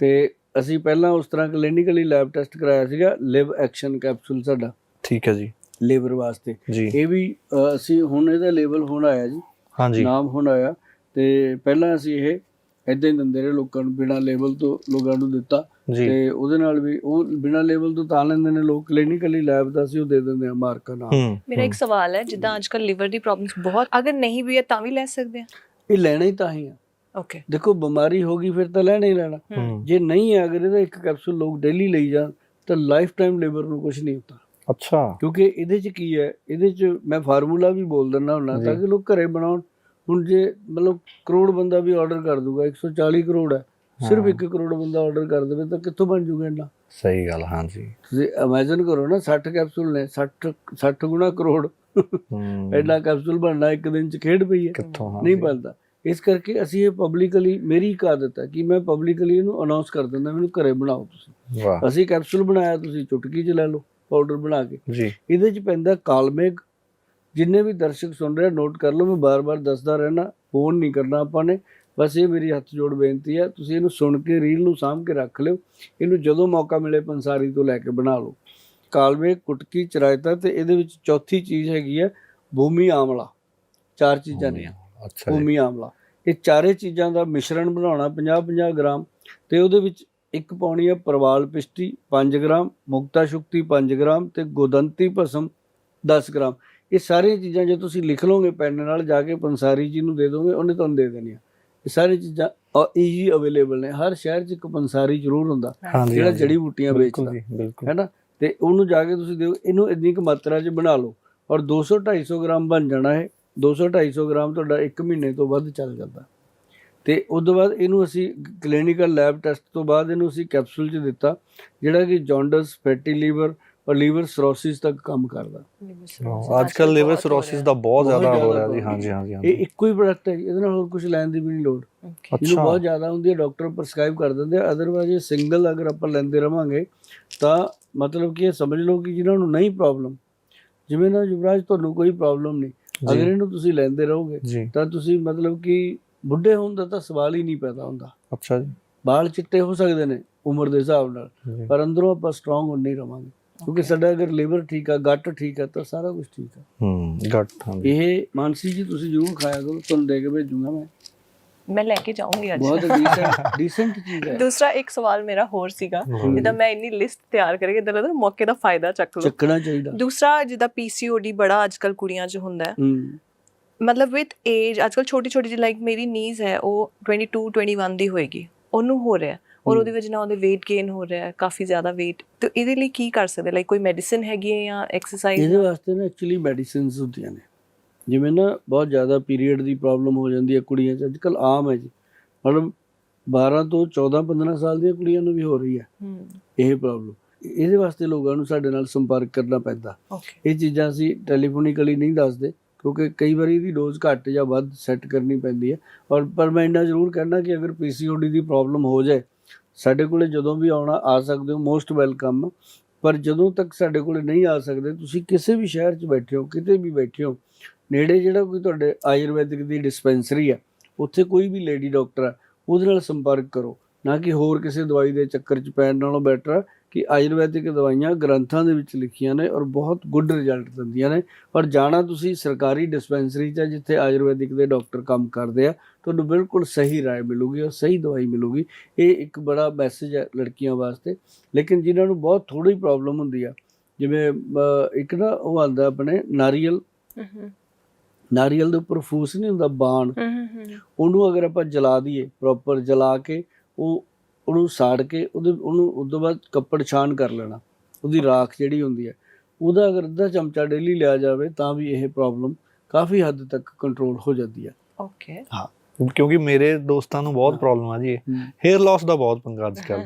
ਤੇ ਅਸੀਂ ਪਹਿਲਾਂ ਉਸ ਤਰ੍ਹਾਂ ਕਲੀਨਿਕਲੀ ਲੈਬ ਟੈਸਟ ਕਰਾਇਆ ਸੀਗਾ ਲਿਵ ਐਕਸ਼ਨ ਕੈਪਸੂਲ ਸਾਡਾ। ਠੀਕ ਹੈ ਜੀ। ਲੀਵਰ ਵਾਸਤੇ। ਇਹ ਵੀ ਅਸੀਂ ਹੁਣ ਇਹਦਾ ਲੇਬਲ ਹੁਣ ਆਇਆ ਜੀ। ਹਾਂਜੀ। ਨਾਮ ਹੁਣ ਆਇਆ। ਤੇ ਪਹਿਲਾਂ ਅਸੀਂ ਇਹ ਇਦਾਂ ਹੀ ਦਿੰਦੇ ਰਹੇ ਲੋਕਾਂ ਨੂੰ ਬਿਨਾਂ ਲੇਬਲ ਤੋਂ ਲੋਕਾਂ ਨੂੰ ਦਿੱਤਾ। ਤੇ ਉਹਦੇ ਨਾਲ ਵੀ ਉਹ ਬਿਨਾਂ ਲੇਬਲ ਤੋਂ ਤਾਂ ਲੈਂਦੇ ਨੇ ਲੋਕ ਕਲੀਨਿਕਲੀ ਲੈਬ ਦਾ ਅਸੀਂ ਉਹ ਦੇ ਦਿੰਦੇ ਆ ਮਾਰਕਰ ਨਾਲ। ਮੇਰਾ ਇੱਕ ਸਵਾਲ ਹੈ ਜਿੱਦਾਂ ਅੱਜਕੱਲ ਲਿਵਰ ਦੀ ਪ੍ਰੋਬਲਮਸ ਬਹੁਤ ਅਗਰ ਨਹੀਂ ਵੀ ਹੈ ਤਾਂ ਵੀ ਲੈ ਸਕਦੇ ਆ? ਇਹ ਲੈਣਾ ਹੀ ਤਾਂ ਹੀ ਆ। ਓਕੇ ਦੇਖੋ ਬਿਮਾਰੀ ਹੋ ਗਈ ਫਿਰ ਤਾਂ ਲੈਣਾ ਹੀ ਲੈਣਾ। ਜੇ ਨਹੀਂ ਹੈ ਅਗਰ ਇਹਦਾ ਇੱਕ ਕੈਪਸੂਲ ਲੋਕ ਡੇਲੀ ਲਈ ਜਾਣ ਤਾਂ ਲਾਈਫ ਟਾਈਮ ਲੇਬਰ ਨੂੰ ਕੁਝ ਨਹੀਂ ਹੁੰਦਾ। ਅੱਛਾ। ਕਿਉਂਕਿ ਇਹਦੇ ਚ ਕੀ ਹੈ ਇਹਦੇ ਚ ਮੈਂ ਫਾਰਮੂਲਾ ਵੀ ਬੋਲ ਦਿੰਦਾ ਹੁੰਦਾ ਤਾਂ। ਕਿ ਲੋਕ ਘਰੇ ਬਣਾਉਣ। ਹੁਣ ਜੇ ਮਤਲਬ ਕਰੋੜ ਬੰਦਾ ਵੀ ਆਰਡਰ ਕਰ ਦੂਗਾ 140 ਕਰੋੜ ਹੈ ਸਿਰਫ ਹਾਂ। 1 ਕਰੋੜ ਬੰਦਾ ਆਰਡਰ ਕਰ ਦੇਵੇ ਤਾਂ ਕਿੱਥੋਂ ਬਣ ਜੂਗਾ ਇੰਨਾ? ਸਹੀ ਗੱਲ ਹਾਂਜੀ। ਤੁਸੀਂ ਇਮੇਜਿਨ ਕਰੋ ਨਾ 60 ਕੈਪਸੂਲ ਨੇ 60 60 ਗੁਣਾ ਕਰੋੜ। ਹੂੰ। ਐਡਾ ਕੈਪਸੂਲ ਬਣਨਾ ਇੱਕ ਦਿਨ ਚ ਖੇਡ ਪਈ ਹੈ। ਹਾਂ ਨਹੀਂ ਬਣਦਾ। ਇਸ ਕਰਕੇ ਅਸੀਂ ਇਹ ਪਬਲਿਕਲੀ ਮੇਰੀ ਇੱਕ ਆਦਤ ਹੈ ਕਿ ਮੈਂ ਪਬਲਿਕਲੀ ਇਹਨੂੰ ਅਨਾਉਂਸ ਕਰ ਦਿੰਦਾ ਮੈਨੂੰ ਘਰੇ ਬਣਾਓ ਤੁਸੀਂ। ਅਸੀਂ ਕੈਪਸੂਲ ਬਣਾਇਆ ਤੁਸੀਂ ਚੁਟਕੀ ਚ ਲੈ ਲਓ ਪਾਊਡਰ ਬਣਾ ਕੇ। ਜੀ। ਇਹਦੇ ਚ ਪੈਂਦਾ ਕਾਲਮੇਗ ਜਿੰਨੇ ਵੀ ਦਰਸ਼ਕ ਸੁਣ ਰਹੇ ਨੋਟ ਕਰ ਲਓ ਮੈਂ ਬਾਰ-ਬਾਰ ਦੱਸਦਾ ਰਹਿਣਾ ਫੋਨ ਨਹੀਂ ਕਰਨਾ ਆਪਾਂ ਨੇ। ਬਸ ਇਹ ਮੇਰੀ ਹੱਥ ਜੋੜ ਬੇਨਤੀ ਹੈ ਤੁਸੀਂ ਇਹਨੂੰ ਸੁਣ ਕੇ ਰੀਲ ਨੂੰ ਸਾਂਭ ਕੇ ਰੱਖ ਲਿਓ। ਇਹਨੂੰ ਜਦੋਂ ਮੌਕਾ ਮਿਲੇ ਪੰਸਾਰੀ ਤੋਂ ਲੈ ਕੇ ਬਣਾ ਲਓ। ਕਾਲਮੇਗ ਕੁਟਕੀ ਚਰਾਇਤਾ ਤੇ ਇਹਦੇ ਵਿੱਚ ਚੌਥੀ ਚੀਜ਼ ਹੈਗੀ ਹੈ ਭੂਮੀ ਆਮਲਾ। ਚਾਰ ਚੀਜ਼ਾਂ ਨੇ। ਅੱਛਾ ਭੂਮੀ ਆਮਲਾ। ਇਹ ਚਾਰੇ ਚੀਜ਼ਾਂ ਦਾ ਮਿਸ਼ਰਣ ਬਣਾਉਣਾ 50-50 ਗ੍ਰਾਮ ਤੇ ਉਹਦੇ ਵਿੱਚ ਇੱਕ ਪਾਉਣੀ ਹੈ ਪ੍ਰਵਾਲ ਪਿਸ਼ਟੀ 5 ਗ੍ਰਾਮ ਮੁਕਤਾ ਸ਼ੁਕਤੀ 5 ਗ੍ਰਾਮ ਤੇ ਗੋਦੰਤੀ ਭਸਮ 10 ਗ੍ਰਾਮ। ਇਹ ਸਾਰੀਆਂ ਚੀਜ਼ਾਂ ਜੇ ਤੁਸੀਂ ਲਿਖ ਲਓਗੇ ਪੈਨ ਨਾਲ ਜਾ ਕੇ ਪੰਸਾਰੀ ਜੀ ਨੂੰ ਦੇ ਦੋਗੇ ਉਹਨੇ ਤੁਹਾਨੂੰ ਦੇ ਦੇਣੀਆਂ। ਇਹ ਸਾਰੀ ਚੀਜ਼ਾਂ ਈਜ਼ੀ ਅਵੇਲੇਬਲ ਨੇ। ਹਰ ਸ਼ਹਿਰ 'ਚ ਇੱਕ ਪੰਸਾਰੀ ਜ਼ਰੂਰ ਹੁੰਦਾ ਜਿਹੜਾ। ਜੜੀ ਬੂਟੀਆਂ ਵੇਚਦਾ। ਜੀ ਬਿਲਕੁਲ। ਹੈ ਨਾ? ਤੇ ਉਹਨੂੰ ਜਾ ਕੇ ਤੁਸੀਂ ਦਿਓ ਇਹਨੂੰ ਇੰਨੀ ਕੁ ਮਾਤਰਾ 'ਚ ਬਣਾ ਲਓ। ਔਰ 200 250 ਗ੍ਰਾਮ ਬਣ ਜਾਣਾ ਹੈ 200 250 ਗ੍ਰਾਮ ਤੁਹਾਡਾ 1 ਮਹੀਨੇ ਤੋਂ ਵੱਧ ਚੱਲ ਜਾਂਦਾ। ਤੇ ਉਸ ਤੋਂ ਬਾਅਦ ਇਹਨੂੰ ਅਸੀਂ ਕਲੀਨਿਕਲ ਲੈਬ ਟੈਸਟ ਤੋਂ ਬਾਅਦ ਇਹਨੂੰ ਅਸੀਂ ਕੈਪਸੂਲ 'ਚ ਦਿੱਤਾ ਜਿਹੜਾ ਕਿ ਜੌਂਡਸ ਫੈਟੀ ਲੀਵਰ ਔਰ ਲੀਵਰ ਸਰੋਸਿਸ ਤੱਕ ਕੰਮ ਕਰਦਾ। ਅੱਜ ਕੱਲ ਲਿਵਰ ਸਿਰੋਸਿਸ ਦਾ ਬਹੁਤ ਜ਼ਿਆਦਾ ਹੋ ਰਿਹਾ ਜੀ ਹੋ ਹਾਂਜੀ ਹਾਂਜੀ ਇਹ ਇੱਕੋ ਹੀ ਪ੍ਰੋਡਕਟ ਹੈ ਜੀ, ਇਹਦੇ ਨਾਲ ਹੋਰ ਕੁਝ ਲੈਣ ਦੀ ਵੀ ਨਹੀਂ ਲੋੜ। ਇਹਨੂੰ ਬਹੁਤ ਜ਼ਿਆਦਾ ਹੁੰਦੀ ਹੈ ਡਾਕਟਰ ਪ੍ਰਸਕ੍ਰਾਈਬ ਕਰ ਦਿੰਦੇ ਆ। ਅਦਰਵਾਇਜ਼ ਇਹ ਸਿੰਗਲ ਅਗਰ ਆਪਾਂ ਲੈਂਦੇ ਰਵਾਂਗੇ ਤਾਂ ਮਤਲਬ ਕਿ ਇਹ ਸਮਝ ਲਓ ਕਿ ਜਿਨ੍ਹਾਂ ਨੂੰ ਨਹੀਂ ਪ੍ਰੋਬਲਮ ਜਿਵੇਂ ਨਾ ਯੁਵਰਾਜ ਤੁਹਾਨੂੰ ਕੋਈ ਪ੍ਰੋਬਲਮ ਨਹੀਂ। ਅਗਰ ਇਹਨੂੰ ਤੁਸੀਂ ਲੈਂਦੇ ਰਹੋਗੇ ਤਾਂ ਤੁਸੀਂ ਮਤਲਬ ਕਿ ਬੁੱਢੇ ਹੋਣ ਦਾ ਤਾਂ ਸਵਾਲ ਹੀ ਨਹੀਂ ਪੈਦਾ ਹੁੰਦਾ। ਅੱਛਾ ਜੀ। ਬਾਲ ਚਿੱਟੇ ਹੋ ਸਕਦੇ ਨੇ ਉਮਰ ਦੇ ਹਿਸਾਬ ਨਾਲ ਪਰ ਅੰਦਰੋਂ ਆਪਾਂ ਸਟਰੋਂਗ ਹੁੰਨੇ ਰਵਾਂਗੇ। ਕਿਉਂਕਿ ਸਾਡਾ ਅਗਰ ਲਿਵਰ ਠੀਕ ਆ ਗੱਟ ਠੀਕ ਆ ਤਾਂ ਸਾਰਾ ਕੁਝ ਠੀਕ ਆ। ਹੂੰ ਗੱਟ ਹਾਂਜੀ। ਇਹ ਮਾਨਸੀ ਜੀ ਤੁਸੀਂ ਜ਼ਰੂਰ ਖਾਇਆ ਕਰੋ ਤੁਹਾਨੂੰ ਦੇ ਕੇ ਭੇਜੂਗਾ ਮੈਂ। ਮੈਂ ਲੈ ਕੇ ਜਾਊਂਗੀ ਅੱਜ। ਬਹੁਤ ਡੀਸੈਂਟ ਡੀਸੈਂਟ ਚੀਜ਼ ਹੈ। ਦੂਸਰਾ ਇੱਕ ਸਵਾਲ ਮੇਰਾ ਹੋਰ ਸੀਗਾ ਜਿੱਦਾਂ ਮੈਂ ਇੰਨੀ ਲਿਸਟ ਤਿਆਰ ਕਰਕੇ ਇਦਾਂ ਲੱਗਦਾ ਮੌਕੇ ਦਾ ਫਾਇਦਾ ਚੱਕ ਲਓ। ਚੱਕਣਾ ਚਾਹੀਦਾ। ਦੂਸਰਾ ਜਿੱਦਾਂ ਪੀਸੀਓਡੀ ਬੜਾ ਅੱਜਕੱਲ ਕੁੜੀਆਂ 'ਚ ਹੁੰਦਾ ਹੈ। ਹੂੰ। ਮਤਲਬ ਵਿਦ ਏਜ ਅੱਜਕੱਲ ਛੋਟੀ ਛੋਟੀ ਜਿਹੀ ਲਾਈਕ ਮੇਰੀ ਨੀਜ਼ ਹੈ ਉਹ 22 21 ਦੀ ਹੋਏਗੀ। ਉਹਨੂੰ ਹੋ ਰਿਹਾ। ਔਰ ਉਹਦੀ ਵਜ੍ਹਾ ਨਾਲ ਉਹਦੇ weight gain ਹੋ ਰਿਹਾ ਹੈ ਕਾਫੀ ਜ਼ਿਆਦਾ weight ਤੇ ਇਹਦੇ ਲਈ ਕੀ ਕਰ ਸਕਦੇ? ਲਾਈਕ ਕੋਈ ਮੈਡੀਸਿਨ ਹੈਗੀ ਹੈ ਜਾਂ ਐਕਸਰਸਾਈਜ਼ ਇਹਦੇ ਵਾਸਤੇ ਨਾ ਐਕਚੁਅਲੀ ਮੈਡੀਸਿਨਸ ਹੁੰਦੀਆਂ ਨੇ। ਜਿਵੇਂ ਨਾ ਬਹੁਤ ਜ਼ਿਆਦਾ ਪੀਰੀਅਡ ਦੀ ਪ੍ਰੋਬਲਮ ਹੋ ਜਾਂਦੀ ਹੈ ਕੁੜੀਆਂ 'ਚ। ਅੱਜਕੱਲ ਆਮ ਹੈ ਜੀ। ਮਤਲਬ 12 ਤੋਂ 14 15 ਸਾਲ ਦੀਆਂ ਕੁੜੀਆਂ ਨੂੰ ਵੀ ਹੋ ਰਹੀ ਹੈ। ਇਹ ਪ੍ਰੋਬਲਮ ਇਹਦੇ ਵਾਸਤੇ ਲੋਕਾਂ ਨੂੰ ਸਾਡੇ ਨਾਲ ਸੰਪਰਕ ਕਰਨਾ ਪੈਂਦਾ। ਇਹ ਚੀਜ਼ਾਂ ਅਸੀਂ ਟੈਲੀਫੋਨਿਕਲੀ ਨਹੀਂ ਦੱਸਦੇ ਕਿਉਂਕਿ ਕਈ ਵਾਰੀ ਇਹਦੀ ਡੋਜ਼ ਘੱਟ ਜਾਂ ਵੱਧ ਸੈੱਟ ਕਰਨੀ ਪੈਂਦੀ ਹੈ। ਔਰ ਪਰ ਮੈਂ ਇੰਨਾ ਜ਼ਰੂਰ ਕਹਿਣਾ ਕਿ ਅਗਰ ਪੀਸੀਓਡੀ ਦੀ ਪ੍ਰੋਬਲਮ ਹੋ ਜਾਏ ਸਾਡੇ ਕੋਲੇ ਜਦੋਂ ਵੀ ਆਉਣਾ, ਆ ਸਕਦੇ ਹੋ ਮੋਸਟ ਵੈਲਕਮ ਪਰ ਜਦੋਂ ਤੱਕ ਸਾਡੇ ਕੋਲੇ ਨਹੀਂ ਆ ਸਕਦੇ, ਤੁਸੀਂ ਕਿਸੇ ਵੀ ਸ਼ਹਿਰ 'ਚ ਬੈਠੇ ਹੋ, ਕਿਤੇ ਵੀ ਬੈਠੇ ਹੋ, ਨੇੜੇ ਜਿਹੜਾ ਕੋਈ ਤੁਹਾਡੇ ਆਯੁਰਵੈਦਿਕ ਦੀ ਡਿਸਪੈਂਸਰੀ ਆ, ਉੱਥੇ ਕੋਈ ਵੀ ਲੇਡੀ ਡਾਕਟਰ ਆ, ਉਹਦੇ ਨਾਲ ਸੰਪਰਕ ਕਰੋ। ਨਾ ਕਿ ਹੋਰ ਕਿਸੇ ਦਵਾਈ ਦੇ ਚੱਕਰ 'ਚ ਪੈਣ ਨਾਲੋਂ ਬੈਟਰ ਆ ਕਿ ਆਯੁਰਵੈਦਿਕ ਦਵਾਈਆਂ ਗ੍ਰੰਥਾਂ ਦੇ ਵਿੱਚ ਲਿਖੀਆਂ ਨੇ ਔਰ ਬਹੁਤ ਗੁੱਡ ਰਿਜ਼ਲਟ ਦਿੰਦੀਆਂ ਨੇ। ਔਰ ਜਾਣਾ ਤੁਸੀਂ ਸਰਕਾਰੀ ਡਿਸਪੈਂਸਰੀ 'ਚ ਜਿੱਥੇ ਆਯੁਰਵੈਦਿਕ ਦੇ ਡਾਕਟਰ ਕੰਮ ਕਰਦੇ ਆ ਤੁਹਾਨੂੰ ਬਿਲਕੁਲ ਸਹੀ ਰਾਏ ਮਿਲੂਗੀ ਔਰ ਸਹੀ ਦਵਾਈ ਮਿਲੂਗੀ। ਇਹ ਇੱਕ ਬੜਾ ਮੈਸੇਜ ਹੈ ਲੜਕੀਆਂ ਵਾਸਤੇ। ਲੇਕਿਨ ਜਿਨ੍ਹਾਂ ਨੂੰ ਬਹੁਤ ਥੋੜੀ ਪ੍ਰੋਬਲਮ ਹੁੰਦੀ ਆ ਜਿਵੇਂ ਇੱਕ ਨਾ ਉਹ ਆਂਦਾ ਆਪਣੇ ਨਾਰੀਅਲ। ਨਾਰੀਅਲ ਦੇ ਉੱਪਰ ਫੂਸ ਨਹੀਂ ਹੁੰਦਾ ਬਾਣ। ਉਹਨੂੰ ਅਗਰ ਆਪਾਂ ਜਲਾ ਦਈਏ ਪ੍ਰੋਪਰ ਜਲਾ ਕੇ ਉਹ ਉਹਨੂੰ ਸਾੜ ਕੇ ਉਹਦੇ ਉਹਨੂੰ ਉਸ ਤੋਂ ਬਾਅਦ ਕੱਪੜ ਛਾਣ ਕਰ ਲੈਣਾ। ਉਹਦੀ ਰਾਖ ਜਿਹੜੀ ਹੁੰਦੀ ਹੈ ਉਹਦਾ ਅਗਰ ਅੱਧਾ ਚਮਚਾ ਡੇਲੀ ਲਿਆ ਜਾਵੇ ਤਾਂ ਵੀ ਇਹ ਪ੍ਰੋਬਲਮ ਕਾਫੀ ਹੱਦ ਤੱਕ ਕੰਟਰੋਲ ਹੋ ਜਾਂਦੀ ਹੈ। ਓਕੇ ਕਿਉਂਕਿ ਮੇਰੇ ਦੋਸਤਾਂ ਨੂੰ ਬਹੁਤ ਪ੍ਰੋਬਲਮ ਆ ਜੀ ਹੇਅਰ ਲਾਸ ਦਾ ਬਹੁਤ ਪੰਗਾ ਅੱਜ ਕੱਲ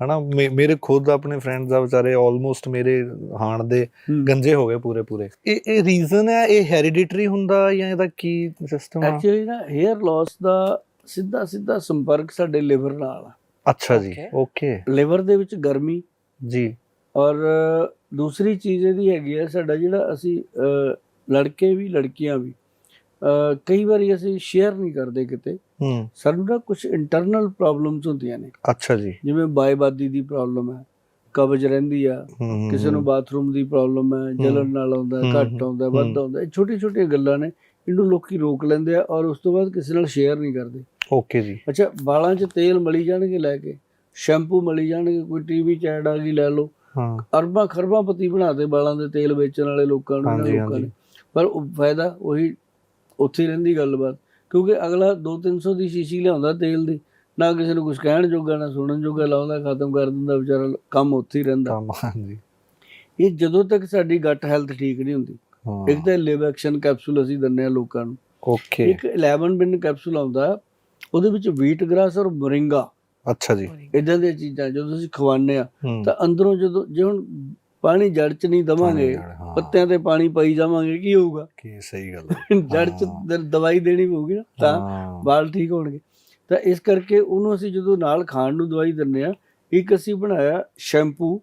ਹਨਾ ਮੇਰੇ ਖੁਦ ਆਪਣੇ ਫਰੈਂਡਸ ਆ ਵਿਚਾਰੇ ਆਲਮੋਸਟ ਮੇਰੇ ਹਾਣ ਦੇ। ਗੰਜੇ ਹੋ ਗਏ ਪੂਰੇ ਪੂਰੇ ਇਹ ਇਹ ਰੀਜ਼ਨ ਹੈ ਇਹ ਹੈਰੀਡਿਟਰੀ ਹੁੰਦਾ ਜਾਂ ਇਹਦਾ ਕੀ ਸਿਸਟਮ ਆ? ਐਕਚੁਅਲੀ ਨਾ ਹੇਅਰ ਲਾਸ ਦਾ ਸਿੱਧਾ ਸਿੱਧਾ ਸੰਪਰਕ ਸਾਡੇ ਲਿਵਰ ਨਾਲ ਆ। ਅੱਛਾ ਜੀ. ਓਕੇ ਲਿਵਰ ਦੇ ਵਿੱਚ ਗਰਮੀ। ਜੀ। ਔਰ ਦੂਸਰੀ ਚੀਜ਼ ਇਹਦੀ ਹੈਗੀ ਹੈ ਸਾਡਾ ਜਿਹੜਾ ਅਸੀਂ ਲੜਕੇ ਵੀ ਲੜਕੀਆਂ ਵੀ ਕਈ ਵਾਰੀ ਅਸੀਂ ਸ਼ੇਅਰ ਨਹੀਂ ਕਰਦੇ ਕਿਤੇ। ਹੂੰ। ਸਾਨੂੰ ਨਾ ਕੁਝ ਇੰਟਰਨਲ ਪ੍ਰੋਬਲਮਸ ਹੁੰਦੀਆਂ ਨੇ। ਅੱਛਾ ਜੀ। ਜਿਵੇਂ ਬਾਈਬਾਦੀ ਦੀ ਪ੍ਰੋਬਲਮ ਹੈ ਕਬਜ਼ ਰਹਿੰਦੀ ਆ ਕਿਸੇ ਨੂੰ ਬਾਥਰੂਮ ਦੀ ਪ੍ਰੋਬਲਮ ਹੈ ਜਲਨ ਨਾਲ ਆਉਂਦਾ ਘੱਟ ਆਉਂਦਾ। ਵੱਧ ਆਉਂਦਾ ਇਹ ਛੋਟੀ ਛੋਟੀਆਂ ਗੱਲਾਂ ਨੇ ਇਹਨੂੰ ਲੋਕੀ ਰੋਕ ਲੈਂਦੇ ਆ ਔਰ ਉਸ ਤੋਂ ਬਾਅਦ ਕਿਸੇ ਨਾਲ ਸ਼ੇਅਰ ਨਹੀਂ ਕਰਦੇ। ਓਕੇ ਜੀ। ਅੱਛਾ ਵਾਲਾਂ 'ਚ ਤੇਲ ਮਲੀ ਜਾਣਗੇ ਲੈ ਕੇ ਸ਼ੈਂਪੂ ਮਲੀ ਜਾਣਗੇ ਕੋਈ ਟੀਵੀ 'ਚ ਐਡ ਆ ਗਈ ਲੈ ਲਓ। ਹਾਂ। ਅਰਬਾਂ ਖਰਬਾਂ ਪਤੀ ਬਣਾਦੇ ਵਾਲਾਂ ਦੇ ਤੇਲ ਵੇਚਣ ਵਾਲੇ ਲੋਕਾਂ ਨੂੰ ਲੋਕਾਂ। ਨੇ। ਪਰ ਉਹ ਫਾਇਦਾ ਉਹੀ ਉੱਥੇ ਰਹਿੰਦੀ ਗੱਲਬਾਤ। ਕਿਉਂਕਿ ਅਗਲਾ 2-300 ਦੀ ਸ਼ੀਸ਼ੀ ਲਿਆਉਂਦਾ ਤੇਲ ਦੀ ਨਾ ਕਿਸੇ ਨੂੰ ਕੁਝ ਕਹਿਣ ਜੋਗਾ ਨਾ ਸੁਣਨ ਜੋਗਾ ਲਾਉਂਦਾ ਖਤਮ ਕਰ ਦਿੰਦਾ ਵਿਚਾਰਾ ਕੰਮ ਉੱਥੇ ਹੀ ਰਹਿੰਦਾ। ਹਾਂਜੀ। ਇਹ ਜਦੋਂ ਤੱਕ ਸਾਡੀ ਗੱਟ ਹੈਲਥ ਠੀਕ ਨਹੀਂ ਹੁੰਦੀ ਇੱਕ ਤਾਂ ਲਿਵ ਐਕਸ਼ਨ ਕੈਪਸੂਲ ਅਸੀਂ ਦਿੰਨੇ ਆ ਲੋਕਾਂ ਨੂੰ। ਓਕੇ ਇੱਕ 11 ਬਿਨ ਕੈਪਸੂਲ ਆਉਂਦਾ ਉਹਦੇ ਵਿੱਚ ਵੀਟ ਗ੍ਰਾਸ ਔਰ ਮੋਰਿੰਗਾ ਅੱਛਾ ਜੀ। ਇਦਾਂ ਦੀਆਂ ਚੀਜ਼ਾਂ ਜਦੋਂ ਅਸੀਂ ਖਵਾਉਂਦੇ ਆ ਤਾਂ ਅੰਦਰੋਂ ਜਦੋਂ ਜੇ ਹੁਣ ਪਾਣੀ ਜੜ 'ਚ ਨਹੀਂ ਦਵਾਂਗੇ ਪੱਤਿਆਂ ਤੇ ਪਾਣੀ ਪਾਈ ਜਾਵਾਂਗੇ ਕੀ ਹੋਊਗਾ? ਕੀ ਸਹੀ ਗੱਲ [LAUGHS] ਜੜ 'ਚ ਦਵਾਈ ਦੇਣੀ ਪਊਗੀ ਨਾ ਤਾਂ ਵਾਲ ਠੀਕ ਹੋਣਗੇ। ਤਾਂ ਇਸ ਕਰਕੇ ਉਹਨੂੰ ਅਸੀਂ ਜਦੋਂ ਨਾਲ ਖਾਣ ਨੂੰ ਦਵਾਈ ਦਿੰਨੇ ਆ ਇੱਕ ਅਸੀਂ ਬਣਾਇਆ ਸ਼ੈਂਪੂ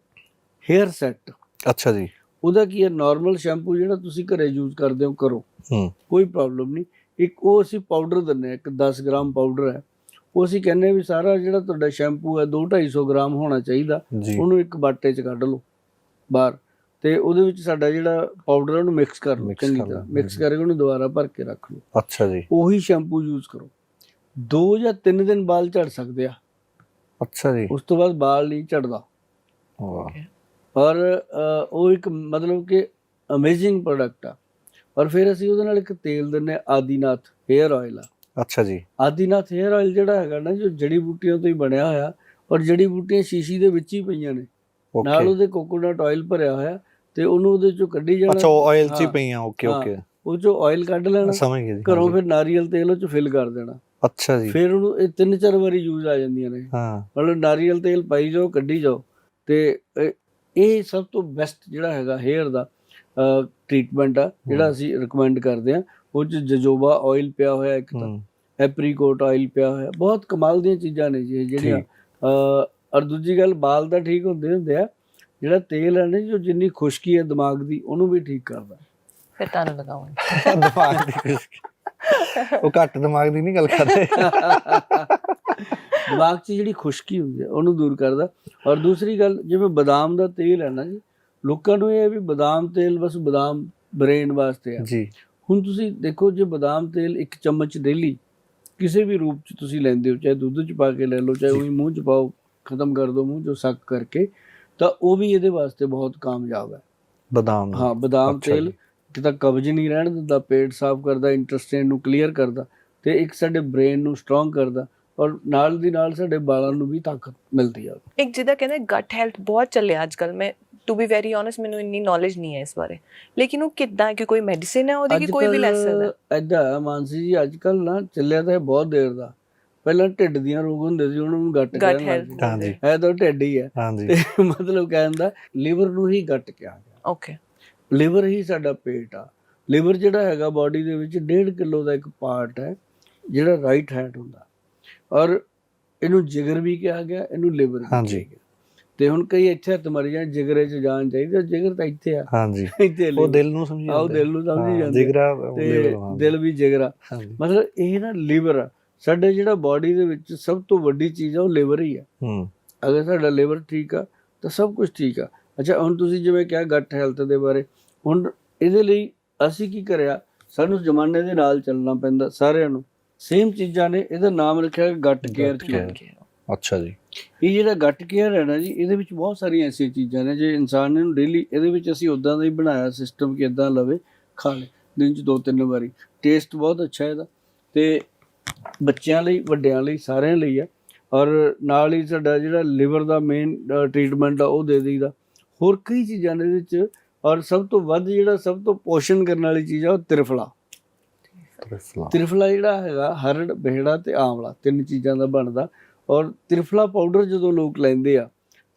ਹੇਅਰ ਸੈੱਟ। ਅੱਛਾ ਜੀ। ਉਹਦਾ ਕੀ ਹੈ ਨਾਰਮਲ ਸ਼ੈਂਪੂ ਜਿਹੜਾ ਤੁਸੀਂ ਘਰੇ ਯੂਜ਼ ਕਰਦੇ ਹੋ ਕਰੋ। ਹੂੰ। ਕੋਈ ਪ੍ਰੋਬਲਮ ਨਹੀਂ। ਇੱਕ ਉਹ ਅਸੀਂ ਪਾਊਡਰ ਦਿੰਨੇ ਆ ਇੱਕ 10 ਗ੍ਰਾਮ ਪਾਊਡਰ ਹੈ। ਉਹ ਅਸੀਂ ਕਹਿੰਨੇ ਵੀ ਸਾਰਾ ਜਿਹੜਾ ਤੁਹਾਡਾ ਸ਼ੈਂਪੂ ਹੈ 2-250 ਗ੍ਰਾਮ ਹੋਣਾ ਚਾਹੀਦਾ। ਉਹਨੂੰ ਇੱਕ ਬਾਟੇ 'ਚ ਕੱਢ ਲਓ। ਬਾਹਰ। ਤੇ ਉਹਦੇ ਵਿੱਚ ਸਾਡਾ ਜਿਹੜਾ ਪਾਊਡਰ ਉਹਨੂੰ ਮਿਕਸ ਕਰ ਲਓ ਚੰਗੀ ਤਰ੍ਹਾਂ। ਮਿਕਸ। ਕਰਕੇ ਉਹਨੂੰ ਦੁਬਾਰਾ ਭਰ ਕੇ ਰੱਖ ਲਓ। ਅੱਛਾ ਜੀ। ਉਹੀ ਸ਼ੈਂਪੂ ਯੂਜ਼ ਕਰੋ। ਦੋ ਜਾਂ ਤਿੰਨ ਦਿਨ ਵਾਲ ਝੜ ਸਕਦੇ ਆ। ਅੱਛਾ ਜੀ। ਉਸ ਤੋਂ ਬਾਅਦ ਵਾਲ ਨਹੀਂ ਝੜਦਾ। ਵਾਹ। ਔਰ ਉਹ ਇੱਕ ਮਤਲਬ ਕਿ ਅਮੇਜ਼ਿੰਗ ਪ੍ਰੋਡਕਟ ਆ। ਔਰ ਫਿਰ ਅਸੀਂ ਉਹਦੇ ਨਾਲ ਇੱਕ ਤੇਲ ਦਿੰਨੇ ਆ ਆਦੀਨਾਥ ਹੇਅਰ ਆਇਲ ਆ। ਅੱਛਾ ਜੀ। ਆਦੀਨਾਥ ਹੇਅਰ ਆਇਲ ਜਿਹੜਾ ਹੈਗਾ ਨਾ ਜੋ ਜੜੀ ਬੂਟੀਆਂ ਤੋਂ ਹੀ ਬਣਿਆ ਹੋਇਆ ਔਰ ਜੜੀ ਬੂਟੀਆਂ ਸ਼ੀਸ਼ੀ ਦੇ ਵਿੱਚ ਹੀ ਪਈਆਂ ਨੇ। ਨਾਲ ਉਹਦੇ ਕੋਕੋਨਟ ਆਇਲ ਭਰਿਆ ਹੋਇਆ ਤੇ ਉਹਨੂੰ ਉਹਦੇ ਚੋਂ ਕੱਢੀ ਜਾਣਾ। ਅੱਛਾ ਆਇਲ ਚ ਪਈਆਂ। ਓਕੇ। ਓਕੇ ਉਹ ਚੋਂ ਆਇਲ ਕੱਢ ਲੈਣਾ। ਸਮਝ ਜੀ ਘਰੋਂ। ਫਿਰ ਨਾਰੀਅਲ ਤੇਲ ਉਹ ਚ ਫਿਲ ਕਰ ਦੇਣਾ। ਅੱਛਾ ਜੀ। ਫਿਰ ਉਹਨੂੰ ਇਹ ਤਿੰਨ ਚਾਰ ਵਾਰੀ ਯੂਜ਼ ਆ ਜਾਂਦੀਆਂ ਨੇ। ਹਾਂ। ਮਤਲਬ ਨਾਰੀਅਲ ਤੇਲ ਪਾਈ ਜਾਓ ਕੱਢੀ ਜਾਓ। ਤੇ ਇਹ- ਸਭ ਤੋਂ ਬੈਸਟ ਜਿਹੜਾ ਹੈਗਾ ਹੇਅਰ ਦਾ ਟ੍ਰੀਟਮੈਂਟ ਆ ਜਿਹੜਾ। ਅਸੀਂ ਰეკਮੈਂਡ ਕਰਦੇ ਆ ਉਹ ਚ ਜਜੋਬਾ ਆਇਲ ਪਿਆ ਹੋਇਆ ਇੱਕ ਤਾਂ। ਐਪਰੀਕੋਟ ਆਇਲ ਪਿਆ ਹੋਇਆ। ਬਹੁਤ ਕਮਾਲ ਦੀਆਂ ਚੀਜ਼ਾਂ ਨੇ ਜੀ ਜਿਹੜੀਆਂ। ਔਰ ਦੂਜੀ ਗੱਲ ਬਾਲ ਤਾਂ ਠੀਕ ਹੁੰਦੇ ਹੁੰਦੇ ਆ ਜਿਹੜਾ ਤੇਲ ਹੈ ਨਾ ਜੋ ਜਿੰਨੀ ਖੁਸ਼ਕੀ ਹੈ ਦਿਮਾਗ ਦੀ ਉਹਨੂੰ ਵੀ ਠੀਕ ਕਰਦਾ। ਫਿਰ ਤੁਹਾਨੂੰ ਲਗਾਉਂਗੀ [LAUGHS] ਦਿਮਾਗ ਦੀ ਖੁਸ਼ਕੀ। ਉਹ ਘੱਟ ਦਿਮਾਗ ਦੀ ਨਹੀਂ ਗੱਲ ਕਰਦੇ। [LAUGHS] ਦਿਮਾਗ 'ਚ ਜਿਹੜੀ ਖੁਸ਼ਕੀ ਹੁੰਦੀ ਹੈ ਉਹਨੂੰ ਦੂਰ ਕਰਦਾ। ਔਰ ਦੂਸਰੀ ਗੱਲ ਜਿਵੇਂ ਬਦਾਮ ਦਾ ਤੇਲ ਹੈ ਨਾ ਜੀ ਲੋਕਾਂ ਨੂੰ ਇਹ ਹੈ ਵੀ ਬਦਾਮ ਤੇਲ ਬਸ ਬਦਾਮ ਬ੍ਰੇਨ ਵਾਸਤੇ ਆ। ਜੀ। ਹੁਣ ਤੁਸੀਂ ਦੇਖੋ ਜੇ ਬਦਾਮ ਤੇਲ ਇੱਕ ਚਮਚ ਡੇਲੀ ਕਿਸੇ ਵੀ ਰੂਪ ਚ ਤੁਸੀਂ ਲੈਂਦੇ ਹੋ ਚਾਹੇ ਦੁੱਧ ਚ ਪਾ ਕੇ ਲੈ ਲਓ ਚਾਹੇ। ਉਹੀ ਮੂੰਹ ਚ ਪਾਓ ਖਤਮ ਕਰ ਦਿਓ ਮੂੰਹ ਚੋਂ ਸੱਕ ਕਰਕੇ ਤਾਂ ਉਹ ਵੀ ਇਹਦੇ ਵਾਸਤੇ ਬਹੁਤ ਕਾਮਯਾਬ ਹੈ। ਬਦਾਮ। ਹਾਂ ਬਦਾਮ ਤੇਲ ਜੀ। ਕਿਤਾ ਕਬਜ਼ ਨਹੀਂ ਰਹਿਣ ਦਿੰਦਾ ਪੇਟ ਸਾਫ਼ ਕਰਦਾ ਇੰਟਰਸਟੇਨ ਨੂੰ ਕਲੀਅਰ ਕਰਦਾ ਤੇ ਇੱਕ ਸਾਡੇ ਬ੍ਰੇਨ ਨੂੰ ਸਟਰੋਂਗ ਕਰਦਾ ਔਰ ਨਾਲ ਦੀ ਨਾਲ ਸਾਡੇ ਵਾਲਾਂ ਨੂੰ ਵੀ ਤਾਕਤ ਮਿਲਦੀ ਆ। ਇੱਕ ਜਿਹਦਾ ਕਹਿੰਦੇ ਗਟ ਹੈਲਥ ਬਹੁਤ ਚੱਲਿਆ ਅੱਜ ਕੱਲ ਮੈਂ ਟੂ ਬੀ ਵੈਰੀ ਓਨੈਸਟ ਮੈਨੂੰ ਇੰਨੀ ਨੌਲੇਜ ਨਹੀਂ ਹੈ ਇਸ ਬਾਰੇ। ਲੇਕਿਨ ਉਹ ਕਿੱਦਾਂ ਕਿ ਕੋਈ ਮੈਡੀਸਿਨ ਹੈ ਉਹਦੀ ਕਿ ਕੋਈ ਵੀ ਲੈ ਸਕਦਾ ਐਦਾਂ ਮਾਨਸੀ ਜੀ ਅੱਜ ਕੱਲ ਨਾ ਚੱਲਿਆ ਤਾਂ ਬਹੁਤ ਦੇਰ ਦਾ। ਪਹਿਲਾਂ ਢਿੱਡ ਦੀਆਂ ਰੋਗ ਹੁੰਦੇ ਸੀ ਉਹਨਾਂ ਨੂੰ ਗੱਟ ਕਹਿਣ ਲੱਗ ਹਾਂਜੀ ਇਹ ਤਾਂ ਢਿੱਡ ਹੀ ਹੈ। ਹਾਂਜੀ ਤੇ ਮਤਲਬ ਕਹਿਣ ਦਾ ਲਿਵਰ ਨੂੰ ਹੀ ਗੱਟ ਕਿਹਾ ਗਿਆ। ਓਕੇ ਲਿਵਰ ਹੀ ਸਾਡਾ ਪੇਟ ਆ। ਲਿਵਰ ਜਿਹੜਾ ਹੈਗਾ ਬਾਡੀ ਦੇ ਵਿੱਚ 1.5 ਕਿਲੋ ਦਾ ਇੱਕ ਪਾਰਟ ਹੈ ਜਿਹੜਾ ਰਾਈਟ ਹੈਂਡ ਹੁੰਦਾ। ਔਰ ਇਹਨੂੰ ਜਿਗਰ ਵੀ ਕਿਹਾ ਗਿਆ ਇਹਨੂੰ ਲਿਵਰ ਵੀ ਹਾਂਜੀ। ਤੇ ਹੁਣ ਕਈ ਇੱਥੇ ਹੱਥ ਮਰ ਜਾਣ ਜਿਗਰੇ 'ਚ ਜਾਣ ਚਾਹੀਦੀ ਜਿਗਰ ਤਾਂ ਇੱਥੇ ਆ। ਹਾਂਜੀ [LAUGHS] ਇੱਥੇ ਉਹ ਦਿਲ ਨੂੰ ਸਮਝੀ ਆਓ ਦਿਲ ਨੂੰ ਸਮਝੀ ਜਾਂਦੇ ਜਿਗਰਾ ਤੇ ਦਿਲ ਵੀ ਜਿਗਰਾ। ਮਤਲਬ ਇਹ ਨਾ ਲਿਵਰ ਆ। ਸਾਡੇ ਜਿਹੜਾ ਬਾਡੀ ਦੇ ਵਿੱਚ ਸਭ ਤੋਂ ਵੱਡੀ ਚੀਜ਼ ਆ ਉਹ ਲਿਵਰ ਹੀ ਆ। ਹੂੰ। ਅਗਰ ਸਾਡਾ ਲਿਵਰ ਠੀਕ ਆ ਤਾਂ ਸਭ ਕੁਝ ਠੀਕ ਆ। ਅੱਛਾ ਹੁਣ ਤੁਸੀਂ ਜਿਵੇਂ ਕਿਹਾ ਗੱਟ ਹੈਲਥ ਦੇ ਬਾਰੇ ਹੁਣ ਇਹਦੇ ਲਈ ਅਸੀਂ ਕੀ ਕਰਿਆ? ਸਾਨੂੰ ਜ਼ਮਾਨੇ ਦੇ ਨਾਲ ਚੱਲਣਾ ਪੈਂਦਾ ਸਾਰਿਆਂ ਨੂੰ। ਸੇਮ ਚੀਜ਼ਾਂ ਨੇ ਇਹਦਾ ਨਾਮ ਰੱਖਿਆ ਗੱਟ ਕੇਅਰ। ਅੱਛਾ ਜੀ। ਇਹ ਜਿਹੜਾ ਗੱਟ ਕੇਅਰ ਹੈ ਨਾ ਜੀ ਇਹਦੇ ਵਿੱਚ ਬਹੁਤ ਸਾਰੀਆਂ ਐਸੀਆਂ ਚੀਜ਼ਾਂ ਨੇ ਜੇ ਇਨਸਾਨ ਨੂੰ ਡੇਲੀ ਇਹਦੇ ਵਿੱਚ ਅਸੀਂ ਉਦਾਂ ਦਾ ਹੀ ਬਣਾਇਆ ਸਿਸਟਮ ਕਿ ਇਦਾਂ ਲਵੇ ਖਾ ਲੇ ਦਿਨ ਚ ਦੋ ਤਿੰਨ ਵਾਰੀ। ਟੇਸਟ ਬਹੁਤ ਅੱਛਾ ਇਹਦਾ। ਤੇ ਬੱਚਿਆਂ ਲਈ ਵੱਡਿਆਂ ਲਈ ਸਾਰਿਆਂ ਲਈ ਹੈ ਔਰ ਨਾਲ ਹੀ ਸਾਡਾ ਜਿਹੜਾ ਲਿਵਰ ਦਾ ਮੇਨ ਟ੍ਰੀਟਮੈਂਟ ਆ ਉਹ ਦੇ ਦਈਦਾ। ਹੋਰ ਕਈ ਚੀਜ਼ਾਂ ਇਹਦੇ ਵਿੱਚ ਔਰ ਸਭ ਤੋਂ ਵੱਧ ਜਿਹੜਾ ਸਭ ਤੋਂ ਪੋਸ਼ਣ ਕਰਨ ਵਾਲੀ ਚੀਜ਼ ਆ ਉਹ ਤ੍ਰਿਫਲਾ। ਤ੍ਰਿਫਲਾ। ਤ੍ਰਿਫਲਾ ਜਿਹੜਾ ਹੈਗਾ ਹਰੜ ਬਿਹੜਾ ਤੇ ਆਂਵਲਾ ਤਿੰਨ ਚੀਜ਼ਾਂ ਦਾ ਬਣਦਾ। ਔਰ ਤ੍ਰਿਫਲਾ ਪਾਊਡਰ ਜਦੋਂ ਲੋਕ ਲੈਂਦੇ ਆ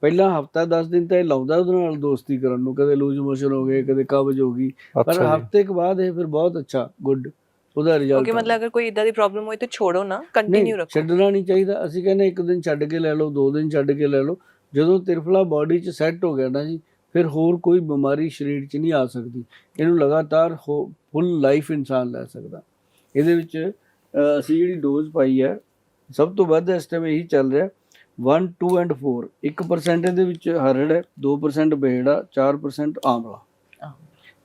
ਪਹਿਲਾਂ ਹਫਤਾ 10 ਦਿਨ ਤਾਂ ਇਹ ਲਾਉਂਦਾ ਉਹਦੇ ਨਾਲ ਦੋਸਤੀ ਕਰਨ ਨੂੰ ਕਦੇ ਲੂਜ਼ ਮੋਸ਼ਨ ਹੋ ਗਏ ਕਦੇ ਕਬਜ਼ ਹੋ ਗਈ। ਪਰ ਹਫ਼ਤੇ ਕੁ ਬਾਅਦ ਇਹ ਫਿਰ ਬਹੁਤ ਅੱਛਾ ਗੁੱਡ। ਉਹਦਾ ਰਿਜ਼ਲਟ ਓਕੇ ਮਤਲਬ ਅਗਰ ਕੋਈ ਇਦਾਂ ਦੀ ਪ੍ਰੋਬਲਮ ਹੋਈ ਤਾਂ ਛੋੜੋ ਨਾ ਕੰਟੀਨਿਊ ਰੱਖੋ। ਛੱਡਣਾ ਨਹੀਂ ਚਾਹੀਦਾ। ਅਸੀਂ ਕਹਿੰਦੇ ਇੱਕ ਦਿਨ ਛੱਡ ਕੇ ਲੈ ਲਓ ਦੋ ਦਿਨ ਛੱਡ ਕੇ ਲੈ ਲਓ। ਜਦੋਂ ਤ੍ਰਿਫਲਾ ਬਾਡੀ 'ਚ ਸੈੱਟ ਹੋ ਗਿਆ ਨਾ ਜੀ ਫਿਰ ਹੋਰ ਕੋਈ ਬਿਮਾਰੀ ਸਰੀਰ 'ਚ ਨਹੀਂ ਆ ਸਕਦੀ। ਇਹਨੂੰ ਲਗਾਤਾਰ ਫੁੱਲ ਲਾਈਫ ਇਨਸਾਨ ਲੈ ਸਕਦਾ। ਇਹਦੇ ਵਿੱਚ ਅਸੀਂ ਜਿਹੜੀ ਡੋਜ਼ ਪਾਈ ਹੈ ਸਭ ਤੋਂ ਵੱਧ ਇਸ ਟਾਈਮ ਇਹੀ ਚੱਲ ਰਿਹਾ। 1 2 ਐਂਡ 4 1% ਇਹਦੇ ਵਿੱਚ ਹਰੜ ਹੈ 2% ਬੇੜਾ 4% ਆਮਲਾ।